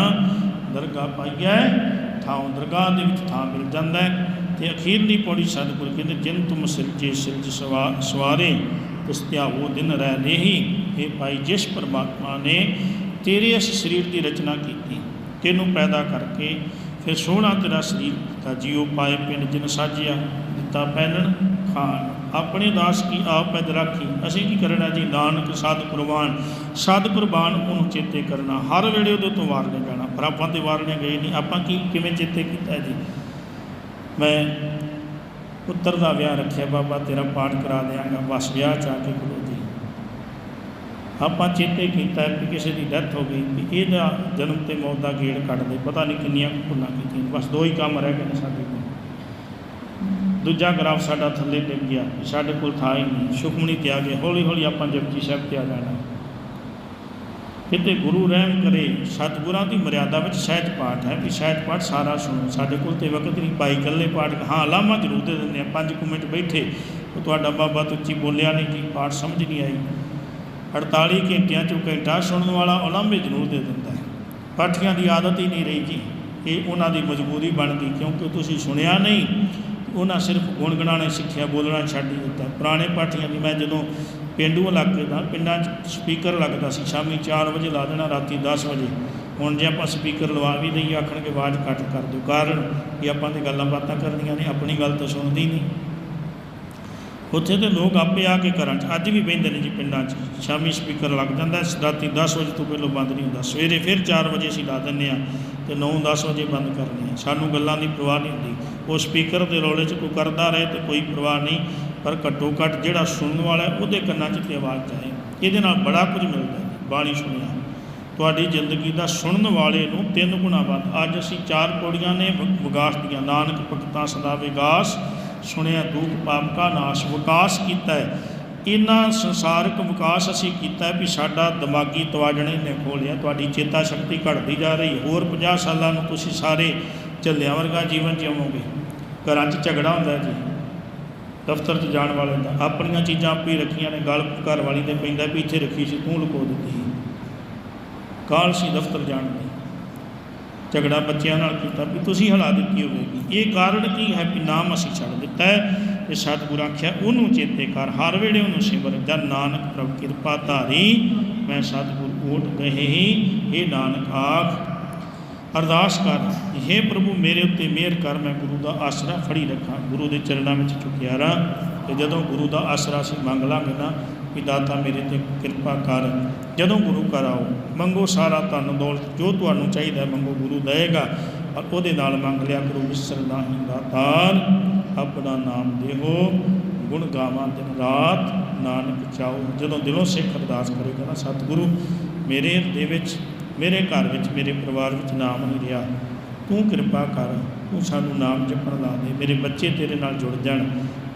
A: ਦਰਗਾਹ ਪਾਈਐ ਥਾਂ ਦਰਗਾਹ ਦੇ ਵਿੱਚ ਥਾਂ ਮਿਲ ਜਾਂਦਾ ਹੈ ਤੇ ਅਖੀਰਲੀ ਪੌੜੀ ਸਤਿਗੁਰ ਕਹਿੰਦੇ, ਜਿਨ ਤੁਮ ਸਿਰਜੇ ਸਿਰਜ ਸਵਾ, ਸਵਾਰੇ, ਤਿਸ ਧਿਆਵੋ ਦਿਨ ਰਹਿ ਨਹੀਂ। ਇਹ ਭਾਈ, ਜਿਸ ਪਰਮਾਤਮਾ ਨੇ ਤੇਰੇ ਇਸ ਸਰੀਰ ਦੀ ਰਚਨਾ ਕੀਤੀ, ਤੈਨੂੰ ਪੈਦਾ ਕਰਕੇ ਫਿਰ ਸੋਹਣਾ ਤੇਰਾ ਸਰੀਰ ਦਿੱਤਾ। ਜੀਉ ਪਾਏ ਪਿੰਡ ਜਿਨ ਸਾਜਿਆ, ਦਿੱਤਾ ਪਹਿਨਣ ਖਾਣ। ਆਪਣੇ ਦਾਸ ਕੀ ਆਪ ਪੈਦ ਰਾਖੀ? ਅਸੀਂ ਕੀ ਕਰਨਾ ਜੀ? ਨਾਨਕ, ਸਤ ਕੁਰਬਾਨ। ਸਤ ਕੁਰਬਾਨ ਉਹਨੂੰ ਚੇਤੇ ਕਰਨਾ। ਹਰ ਵੇਲੇ ਉਹਦੇ ਤੋਂ ਵਾਰਨੇ ਜਾਣਾ ਪਰ ਆਪਾਂ ਤੇ ਵਾਰਨੇ ਗਏ ਨਹੀਂ। ਆਪਾਂ ਕੀ, ਕਿਵੇਂ ਚੇਤੇ ਕੀਤਾ ਜੀ? ਮੈਂ ਪੁੱਤਰ ਦਾ ਵਿਆਹ ਰੱਖਿਆ। ਬਾਬਾ, ਤੇਰਾ ਪਾਠ ਕਰਾ ਦਿਆਂਗਾ। ਬਸ ਵਿਆਹ ਚ ਆ ਕੇ ਖਲੋ ਜੀ। ਆਪਾਂ ਚੇਤੇ ਕੀਤਾ ਕਿ ਕਿਸੇ ਦੀ ਡੈਥ ਹੋ ਗਈ, ਵੀ ਇਹਦਾ ਜਨਮ ਤੇ ਮੌਤ ਦਾ ਗੇੜ ਕੱਢਦੇ। ਪਤਾ ਨਹੀਂ ਕਿੰਨੀਆਂ ਕੁ ਭੁੱਲਾਂ ਕੀਤੀਆਂ। ਬਸ ਦੋ ਹੀ ਕੰਮ ਰਹਿ ਗਏ ਨੇ ਸਾਡੇ ਦੂਜਾ ਗ੍ਰਾਫ ਸਾਡਾ ਥੱਲੇ ਡਿੱਗ ਗਿਆ। ਸਾਡੇ ਕੋਲ ਥਾਂ ਹੀ ਨਹੀਂ। ਸੁਖਮਣੀ ਤੇ ਆ ਗਏ। ਹੌਲੀ ਹੌਲੀ ਆਪਾਂ ਜਪਜੀ ਸਾਹਿਬ ਤੇ ਆ ਜਾਣਾ। ਕਿਤੇ ਗੁਰੂ ਰਹਿਮ ਕਰੇ, ਸਤਿਗੁਰਾਂ ਦੀ ਮਰਿਆਦਾ ਵਿੱਚ ਸਹਿਜ ਪਾਠ ਹੈ ਵੀ ਸਹਿਜ ਪਾਠ ਸਾਰਾ ਸੁਣੋ। ਸਾਡੇ ਕੋਲ ਤੇ ਵਕਤ ਨਹੀਂ। ਪਾਈ ਇਕੱਲੇ ਪਾਠ ਹਾਂ, ਲਾਮਾ ਜ਼ਰੂਰ ਦੇ ਦਿੰਦੇ ਆ। ਪੰਜ ਕੁ ਮਿੰਟ ਬੈਠੇ। ਉਹ ਤੁਹਾਡਾ ਬਾਬਾ ਤੁੱਚੀ ਬੋਲਿਆ ਨਹੀਂ ਕਿ ਪਾਠ ਸਮਝ ਨਹੀਂ ਆਈ। 48 ਘੰਟਿਆਂ ਚੋਂ ਘੰਟਾ ਸੁਣਨ ਵਾਲਾ ਉਲਾਂਭੇ ਜ਼ਰੂਰ ਦੇ ਦਿੰਦਾ ਹੈ। ਪਾਠੀਆਂ ਦੀ ਆਦਤ ਹੀ ਨਹੀਂ ਰਹੀ ਜੀ। ਇਹ ਉਹਨਾਂ ਦੀ ਮਜਬੂਰੀ ਬਣ ਗਈ ਕਿਉਂਕਿ ਤੁਸੀਂ ਸੁਣਿਆ ਨਹੀਂ। ਉਹਨਾਂ ਸਿਰਫ ਗੁਣਗੁਣਾਣੇ ਸਿੱਖਿਆ, ਬੋਲਣਾ ਛੱਡ ਹੀ ਦਿੱਤਾ। ਪੁਰਾਣੇ ਪਾਠੀਆਂ ਦੀ ਮੈਂ ਜਦੋਂ ਪੇਂਡੂ ਇਲਾਕੇ ਦਾ, ਪਿੰਡਾਂ 'ਚ ਸਪੀਕਰ ਲੱਗਦਾ ਸੀ, ਸ਼ਾਮੀ 4 ਵਜੇ ਲਾ ਦੇਣਾ, ਰਾਤੀ 10 ਵਜੇ। ਹੁਣ ਜੇ ਆਪਾਂ ਸਪੀਕਰ ਲਵਾ ਵੀ ਦਈਏ ਆਖਣਗੇ ਆਵਾਜ਼ ਘੱਟ ਕਰ ਦਿਓ। ਕਾਰਨ ਕਿ ਆਪਾਂ ਤੇ ਗੱਲਾਂ ਬਾਤਾਂ ਕਰਨੀਆਂ ਨੇ, ਆਪਣੀ ਗੱਲ ਤਾਂ ਸੁਣਦੀ ਨਹੀਂ। ਉੱਥੇ ਤੇ ਲੋਕ ਆਪੇ ਆ ਕੇ ਘਰਾਂ 'ਚ, ਅੱਜ ਵੀ ਬਹਿੰਦੇ ਨੇ ਜੀ ਪਿੰਡਾਂ 'ਚ। ਸ਼ਾਮੀ ਸਪੀਕਰ ਲੱਗ ਜਾਂਦਾ, ਰਾਤੀ 10 ਵਜੇ ਤੋਂ ਪਹਿਲਾਂ ਬੰਦ ਨਹੀਂ ਹੁੰਦਾ। ਸਵੇਰੇ ਫਿਰ 4 ਵਜੇ ਅਸੀਂ ਲਾ ਦਿੰਦੇ ਆ ਤੇ 9-10 ਵਜੇ ਬੰਦ ਕਰਨੇ ਹੈ ਸਾਨੂੰ ਗੱਲਾਂ ਦੀ ਪਰਵਾਹ ਨਹੀਂ ਹੁੰਦੀ। ਉਹ ਸਪੀਕਰ ਦੇ ਰੌਲੇ 'ਚ ਕੋਈ ਕਰਦਾ ਰਹੇ ਤੇ ਕੋਈ ਪਰਵਾਹ ਨਹੀਂ, ਪਰ ਘੱਟੋ ਘੱਟ ਜਿਹੜਾ ਸੁਣਨ ਵਾਲਾ ਉਹਦੇ ਕੰਨਾਂ 'ਚ ਤੇ ਆਵਾਜ਼ ਜਾਏ। ਇਹਦੇ ਨਾਲ ਬੜਾ ਕੁਝ ਮਿਲਦਾ ਬਾਣੀ ਸੁਣਿਆ। ਤੁਹਾਡੀ ਜ਼ਿੰਦਗੀ ਦਾ ਸੁਣਨ ਵਾਲੇ ਨੂੰ ਤਿੰਨ ਗੁਣਾ ਵੱਧ। ਅੱਜ ਅਸੀਂ ਚਾਰ ਪੌੜੀਆਂ ਨੇ, ਵ- ਵਿਗਾਸ ਦੀਆਂ। ਨਾਨਕ ਭਗਤਾਂ ਸਦਾ ਵਿਗਾਸ, ਸੁਣਿਆ ਦੁੱਖ ਪਾਪ ਕਾ ਨਾਸ਼, ਵਿਕਾਸ ਕੀਤਾ ਹੈ। ਇਹਨਾਂ ਸੰਸਾਰਿਕ ਵਿਕਾਸ ਅਸੀਂ ਕੀਤਾ ਵੀ ਸਾਡਾ ਦਿਮਾਗੀ ਤਵਾਜਣੇ ਨੇ ਖੋਲਿਆ ਤੁਹਾਡੀ ਚੇਤਾ ਸ਼ਕਤੀ ਘਟਦੀ ਜਾ ਰਹੀ ਹੋਰ 50 ਸਾਲਾਂ ਨੂੰ ਤੁਸੀਂ ਸਾਰੇ ਝੱਲਿਆਂ ਵਰਗਾ ਜੀਵਨ ਜਿਉਵੋਗੇ ਘਰਾਂ 'ਚ ਝਗੜਾ ਹੁੰਦਾ ਜੀ। ਦਫ਼ਤਰ 'ਚ ਜਾਣ ਵਾਲੇ ਦਾ ਆਪਣੀਆਂ ਚੀਜ਼ਾਂ ਆਪੇ ਹੀ ਰੱਖੀਆਂ ਨੇ। ਗਲ ਘਰ ਵਾਲੀ ਦੇ ਪੈਂਦਾ ਵੀ ਇੱਥੇ ਰੱਖੀ ਸੀ, ਤੂੰ ਲੁਕੋ ਦਿੱਤੀ। ਸੀ ਕਾਲ ਸੀ ਦਫ਼ਤਰ ਜਾਣ ਦੀ? ਝਗੜਾ ਬੱਚਿਆਂ ਨਾਲ ਕੀਤਾ ਵੀ ਤੁਸੀਂ ਹਲਾ ਦਿੱਤੀ ਹੋਵੇਗੀ। ਇਹ ਕਾਰਨ ਕੀ ਹੈ ਵੀ ਨਾਮ ਅਸੀਂ ਛੱਡ ਦਿੱਤਾ ਹੈ ਇਹ ਸਤਿਗੁਰੂ ਆਖਿਆ, ਉਹਨੂੰ ਚੇਤੇ ਕਰ। ਹਰ ਵੇਲੇ ਉਹਨੂੰ ਸਿਮਰ ਜਨ ਨਾਨਕ ਪ੍ਰਭ ਕਿਰਪਾ ਧਾਰੀ, ਮੈਂ ਸਤਿਗੁਰ ਓਟ ਗਏ ਹੀ ਇਹ ਨਾਨਕ ਆਖ। ਅਰਦਾਸ ਕਰ हे ਪ੍ਰਭੂ, ਮੇਰੇ ਉੱਤੇ ਮਿਹਰ ਕਰ, ਮੈਂ ਗੁਰੂ ਦਾ ਆਸਰਾ ਫੜੀ ਰੱਖਾਂ। ਗੁਰੂ ਦੇ ਚਰਨਾਂ ਵਿੱਚ ਝੁਕਿਆ ਰਾਂ ਤੇ ਜਦੋਂ ਗੁਰੂ ਦਾ ਆਸਰਾ ਅਸੀਂ ਮੰਗ ਲਾਂਗੇ ਨਾ ਵੀ ਦਾਤਾ ਮੇਰੇ ਤੇ ਕਿਰਪਾ ਕਰ। ਜਦੋਂ ਗੁਰੂ ਘਰ ਆਓ, ਮੰਗੋ ਸਾਰਾ ਧਨ ਦੌਲਤ, ਜੋ ਤੁਹਾਨੂੰ ਚਾਹੀਦਾ ਮੰਗੋ, ਗੁਰੂ ਦੇਗਾ ਔਰ ਉਹਦੇ ਨਾਲ ਮੰਗ ਲਿਆ ਕਰੋ, ਵਿਸਰ ਨਾਹੀ ਦਾਤਾਰ ਆਪਣਾ ਨਾਮ ਦੇਹੋ, ਗੁਣ ਗਾਵਾਂ ਦਿਨ ਰਾਤ। ਨਾਨਕ ਚਾਓ, ਜਦੋਂ ਦਿਲੋਂ ਸਿੱਖ ਅਰਦਾਸ ਕਰੇਗਾ ਨਾ ਸਤਿਗੁਰੂ, ਮੇਰੇ ਦੇ ਵਿੱਚ ਮੇਰੇ ਘਰ ਵਿੱਚ, ਮੇਰੇ ਪਰਿਵਾਰ ਵਿੱਚ ਨਾਮ ਨਹੀਂ ਰਿਹਾ। ਤੂੰ ਕਿਰਪਾ ਕਰ, ਤੂੰ ਸਾਨੂੰ ਨਾਮ ਜਪਣ ਲਾ ਦੇ। ਮੇਰੇ ਬੱਚੇ ਤੇਰੇ ਨਾਲ ਜੁੜ ਜਾਣ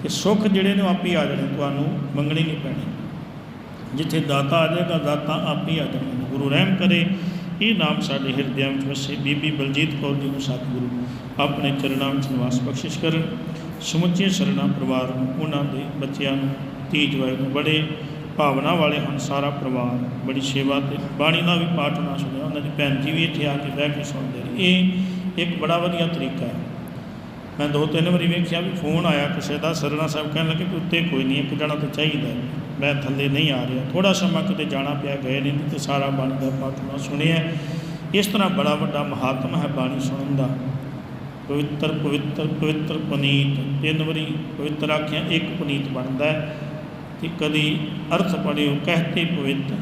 A: ਤੇ ਸੁੱਖ ਜਿਹੜੇ ਨੇ ਉਹ ਆਪੇ ਆ ਜਾਣੇ। ਤੁਹਾਨੂੰ ਮੰਗਣੀ ਨਹੀਂ ਪੈਣੀ। ਜਿੱਥੇ ਦਾਤਾ ਆ ਜਾਏਗਾ, ਦਾਤਾ ਆਪੇ ਆ ਜਾਣਗੇ। ਗੁਰੂ ਰਹਿਮ ਕਰੇ। ਇਹ ਨਾਮ ਸਾਡੇ ਹਿਰਦਿਆਂ ਵਿੱਚ ਵਸੇ। ਬੀਬੀ ਬਲਜੀਤ ਕੌਰ ਜੀ ਨੂੰ ਸਤਿਗੁਰੂ ਆਪਣੇ ਚਰਨਾਂ ਵਿੱਚ ਨਿਵਾਸ ਬਖਸ਼ਿਸ਼ ਕਰਨ। ਸਮੁੱਚੇ ਸਰਣਾ ਪਰਿਵਾਰ ਨੂੰ, ਉਹਨਾਂ ਦੇ ਬੱਚਿਆਂ ਨੂੰ ਧੀ ਜਵਾਈ ਨੂੰ ਬੜੇ ਭਾਵਨਾ ਵਾਲੇ ਹਨ ਸਾਰਾ ਪਰਿਵਾਰ ਬੜੀ ਸੇਵਾ ਤੇ ਬਾਣੀ ਦਾ ਵੀ ਪਾਠ ਨਾ ਸੁਣਿਆ ਉਹਨਾਂ ਦੀ ਭੈਣ ਜੀ ਵੀ ਇੱਥੇ ਆ ਕੇ ਬਹਿ ਕੇ ਸੁਣਦੇ ਨੇ ਇਹ ਇੱਕ ਬੜਾ ਵਧੀਆ ਤਰੀਕਾ ਹੈ। ਮੈਂ ਦੋ ਤਿੰਨ ਵਾਰੀ ਵੇਖਿਆ ਵੀ ਫੋਨ ਆਇਆ ਕਿਸੇ ਦਾ ਸਰਣਾ ਸਾਹਿਬ ਕਹਿਣ ਲੱਗੇ ਕਿ ਉੱਤੇ ਕੋਈ ਨਹੀਂ, ਇੱਕ ਜਣਾ ਤਾਂ ਚਾਹੀਦਾ ਮੈਂ ਥੱਲੇ ਨਹੀਂ ਆ ਰਿਹਾ। ਥੋੜਾ ਸਮਾਂ ਕਿਤੇ ਜਾਣਾ ਪਿਆ, ਗਏ ਨਹੀਂ ਤੇ ਸਾਰਾ ਬਾਣੀ ਦਾ ਪਾਠ ਨਾ ਸੁਣਿਆ। ਇਸ ਤਰ੍ਹਾਂ ਬੜਾ ਵੱਡਾ ਮਹਾਤਮ ਹੈ ਬਾਣੀ ਸੁਣਨ ਦਾ। ਪਵਿੱਤਰ ਪਵਿੱਤਰ ਪਵਿੱਤਰ ਪੁਨੀਤ। ਤਿੰਨ ਵਾਰੀ ਪਵਿੱਤਰ ਆਖਿਆ, ਇੱਕ ਪੁਨੀਤ ਬਣਦਾ ਹੈ। ਕਿ ਕਦੀ ਅਰਥ ਪੜਿਓ ਕਹਤੇ ਪਵਿੱਤ।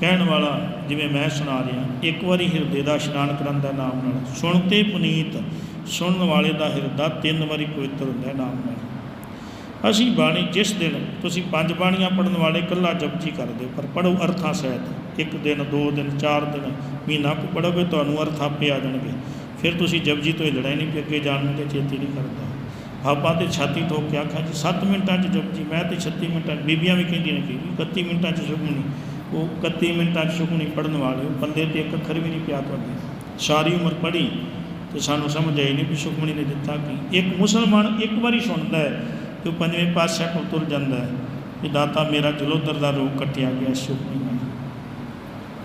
A: ਕਹਿਣ ਵਾਲਾ ਜਿਵੇਂ ਮੈਂ ਸੁਣਾ ਰਿਹਾ, ਇੱਕ ਵਾਰੀ ਹਿਰਦੇ ਦਾ ਇਸ਼ਨਾਨ ਕਰਨ ਦਾ ਨਾਮ ਨਾਲ। ਸੁਣਤੇ ਪੁਨੀਤ, ਸੁਣਨ ਵਾਲੇ ਦਾ ਹਿਰਦਾ ਤਿੰਨ ਵਾਰੀ ਪਵਿੱਤਰ ਹੁੰਦਾ ਨਾਮ ਨਾਲ। ਅਸੀਂ ਬਾਣੀ ਜਿਸ ਦਿਨ ਤੁਸੀਂ ਪੰਜ ਬਾਣੀਆਂ ਪੜਨ ਵਾਲੇ ਇਕੱਲਾ ਜਪਜੀ ਕਰਦੇ ਹੋ, ਪਰ ਪੜੋ ਅਰਥਾਂ ਸਹਿਤ। ਇੱਕ ਦਿਨ, ਦੋ ਦਿਨ, ਚਾਰ ਦਿਨ, ਮਹੀਨਾ ਕੁ ਪੜੋਗੇ ਤੁਹਾਨੂੰ ਅਰਥ ਆਪੇ ਆ ਜਾਣਗੇ। ਫਿਰ ਤੁਸੀਂ ਜਪਜੀ ਤੋਂ ਹੀ ਲੜਾਈ ਨਹੀਂ ਵੀ ਅੱਗੇ ਜਾਣ ਨੂੰ ਤੇ ਚੇਤੀ ਨਹੀਂ ਕਰਦਾ ਹਾਬਾ ਤੇ ਛਾਤੀ ਤੋਂ ਕੇ ਆਖਿਆ ਜੀ 7 ਮਿੰਟਾਂ 'ਚ ਜਪਜੀ ਮੈਂ ਤੇ 36 ਮਿੰਟਾਂ 'ਚ, ਬੀਬੀਆਂ ਵੀ ਕਹਿੰਦੀਆਂ ਨੇ ਕਿ 31 ਮਿੰਟਾਂ 'ਚ ਸੁਖਮਣੀ ਉਹ 31 ਮਿੰਟਾਂ 'ਚ ਸੁਖਮਣੀ ਪੜਨ ਵਾਲੇ, ਉਹ ਬੰਦੇ ਤੇ ਇੱਕ ਅੱਖਰ ਵੀ ਨਹੀਂ ਪਿਆ ਤੁਹਾਡੇ ਸਾਰੀ ਉਮਰ ਪੜ੍ਹੀ ਤੇ ਸਾਨੂੰ ਸਮਝ ਆਈ ਨਹੀਂ ਵੀ ਸੁਖਮਣੀ ਨੇ ਦਿੱਤਾ ਕੀ। ਇੱਕ ਮੁਸਲਮਾਨ ਇੱਕ ਵਾਰੀ ਸੁਣਦਾ ਹੈ ਤੇ ਉਹ ਪੰਜਵੇਂ ਪਾਤਸ਼ਾਹ ਕੋਲ ਤੁਰ ਜਾਂਦਾ ਹੈ ਕਿ ਦਾਤਾ, ਮੇਰਾ ਜਲੋਦਰ ਦਾ ਰੋਗ ਕੱਟਿਆ ਗਿਆ ਸੁਖਮਣੀ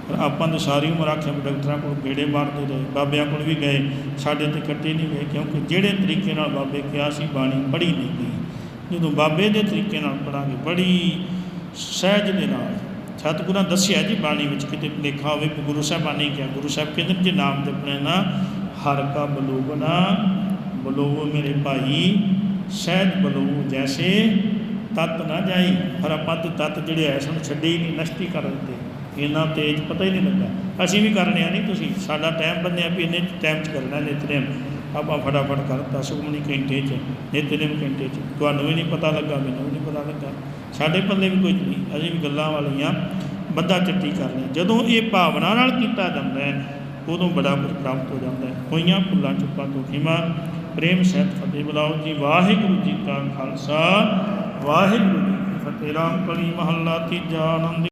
A: ਪਰ ਆਪਾਂ ਤਾਂ ਸਾਰੀ ਉਮਰ ਆਖਿਆ ਵੀ ਡਾਕਟਰਾਂ ਕੋਲ ਗੇੜੇ ਮਾਰਦੇ ਰਹੇ ਬਾਬਿਆਂ ਕੋਲ ਵੀ ਗਏ, ਸਾਡੇ ਤੇ ਕੱਟੇ ਨਹੀਂ ਗਏ, ਕਿਉਂਕਿ ਜਿਹੜੇ ਤਰੀਕੇ ਨਾਲ ਬਾਬੇ ਕਿਹਾ ਸੀ ਬਾਣੀ ਪੜ੍ਹੀ ਨਹੀਂ ਗਈ। ਜਦੋਂ ਬਾਬੇ ਦੇ ਤਰੀਕੇ ਨਾਲ ਪੜਾਂਗੇ ਬੜੀ ਸਹਿਜ ਦੇ ਨਾਲ। ਸਤਿਗੁਰਾਂ ਦੱਸਿਆ ਜੀ ਬਾਣੀ ਵਿੱਚ ਕਿਤੇ ਲਿਖਾ ਹੋਵੇ ਕਿ ਗੁਰੂ ਸਾਹਿਬਾਨ ਨੇ ਕਿਹਾ, ਗੁਰੂ ਸਾਹਿਬ ਕਹਿੰਦੇ ਨੇ, ਜੇ ਨਾਮ ਜਪਣਾ ਨਾ, ਹਰ ਕਾ ਬਲੋਵਨਾ ਬਲੋਵ ਮੇਰੇ ਭਾਈ, ਸਹਿਜ ਬਲੋਵ ਜੈਸੇ ਤਤ ਨਾ ਜਾਈ। ਪਰ ਆਪਾਂ ਤੇ ਤਤ ਜਿਹੜੇ ਐ ਸਾਨੂੰ, ਛੱਡੇ ਹੀ ਨਹੀਂ, ਨਸ਼ਟੀ ਕਰ ਦਿੱਤੇ। ਇੰਨਾ ਤੇਜ਼ ਪਤਾ ਹੀ ਨਹੀਂ ਲੱਗਾ ਅਸੀਂ ਵੀ ਕਰਨੇ ਆ ਨਹੀਂ ਤੁਸੀਂ। ਸਾਡਾ ਟਾਈਮ ਬੰਨਿਆ ਵੀ ਇੰਨੇ ਟਾਈਮ 'ਚ ਕਰਨਾ ਨਿਤਨੇਮ। ਆਪਾਂ ਫਟਾਫਟ ਕਰ ਕਰਤਾ ਸੁਖਮਨੀ ਘੰਟੇ 'ਚ, ਨਿਤਨੇਮ ਘੰਟੇ 'ਚ। ਤੁਹਾਨੂੰ ਵੀ ਨਹੀਂ ਪਤਾ ਲੱਗਾ, ਮੈਨੂੰ ਵੀ ਨਹੀਂ ਪਤਾ ਲੱਗਾ। ਸਾਡੇ ਪੱਲੇ ਵੀ ਕੁਝ ਨਹੀਂ। ਅਸੀਂ ਵੀ ਗੱਲਾਂ ਵਾਲੀਆਂ ਬੱਦਾ ਚੱਟੀ ਕਰਨੇ। ਜਦੋਂ ਇਹ ਭਾਵਨਾ ਨਾਲ ਕੀਤਾ ਜਾਂਦਾ ਹੈ, ਉਦੋਂ ਬੜਾ ਕੁਝ ਪ੍ਰਾਪਤ ਹੋ ਜਾਂਦਾ ਹੈ। ਹੋਈਆਂ ਭੁੱਲਾਂ, ਚੁੱਪਾਂ ਤੋਂ ਖਿਮਾ ਪ੍ਰੇਮ, ਸਹਿਤ, ਫਤਿਹ ਬੁਲਾਓ ਜੀ। ਵਾਹਿਗੁਰੂ ਜੀ ਕਾ ਖਾਲਸਾ। ਵਾਹਿਗੁਰੂ ਜੀ ਕੀ ਫਤਿਹ। ਰਾਮ ਕਲੀ ਮਹੱਲਾ ਤੀਜਾ ਆਨੰਦ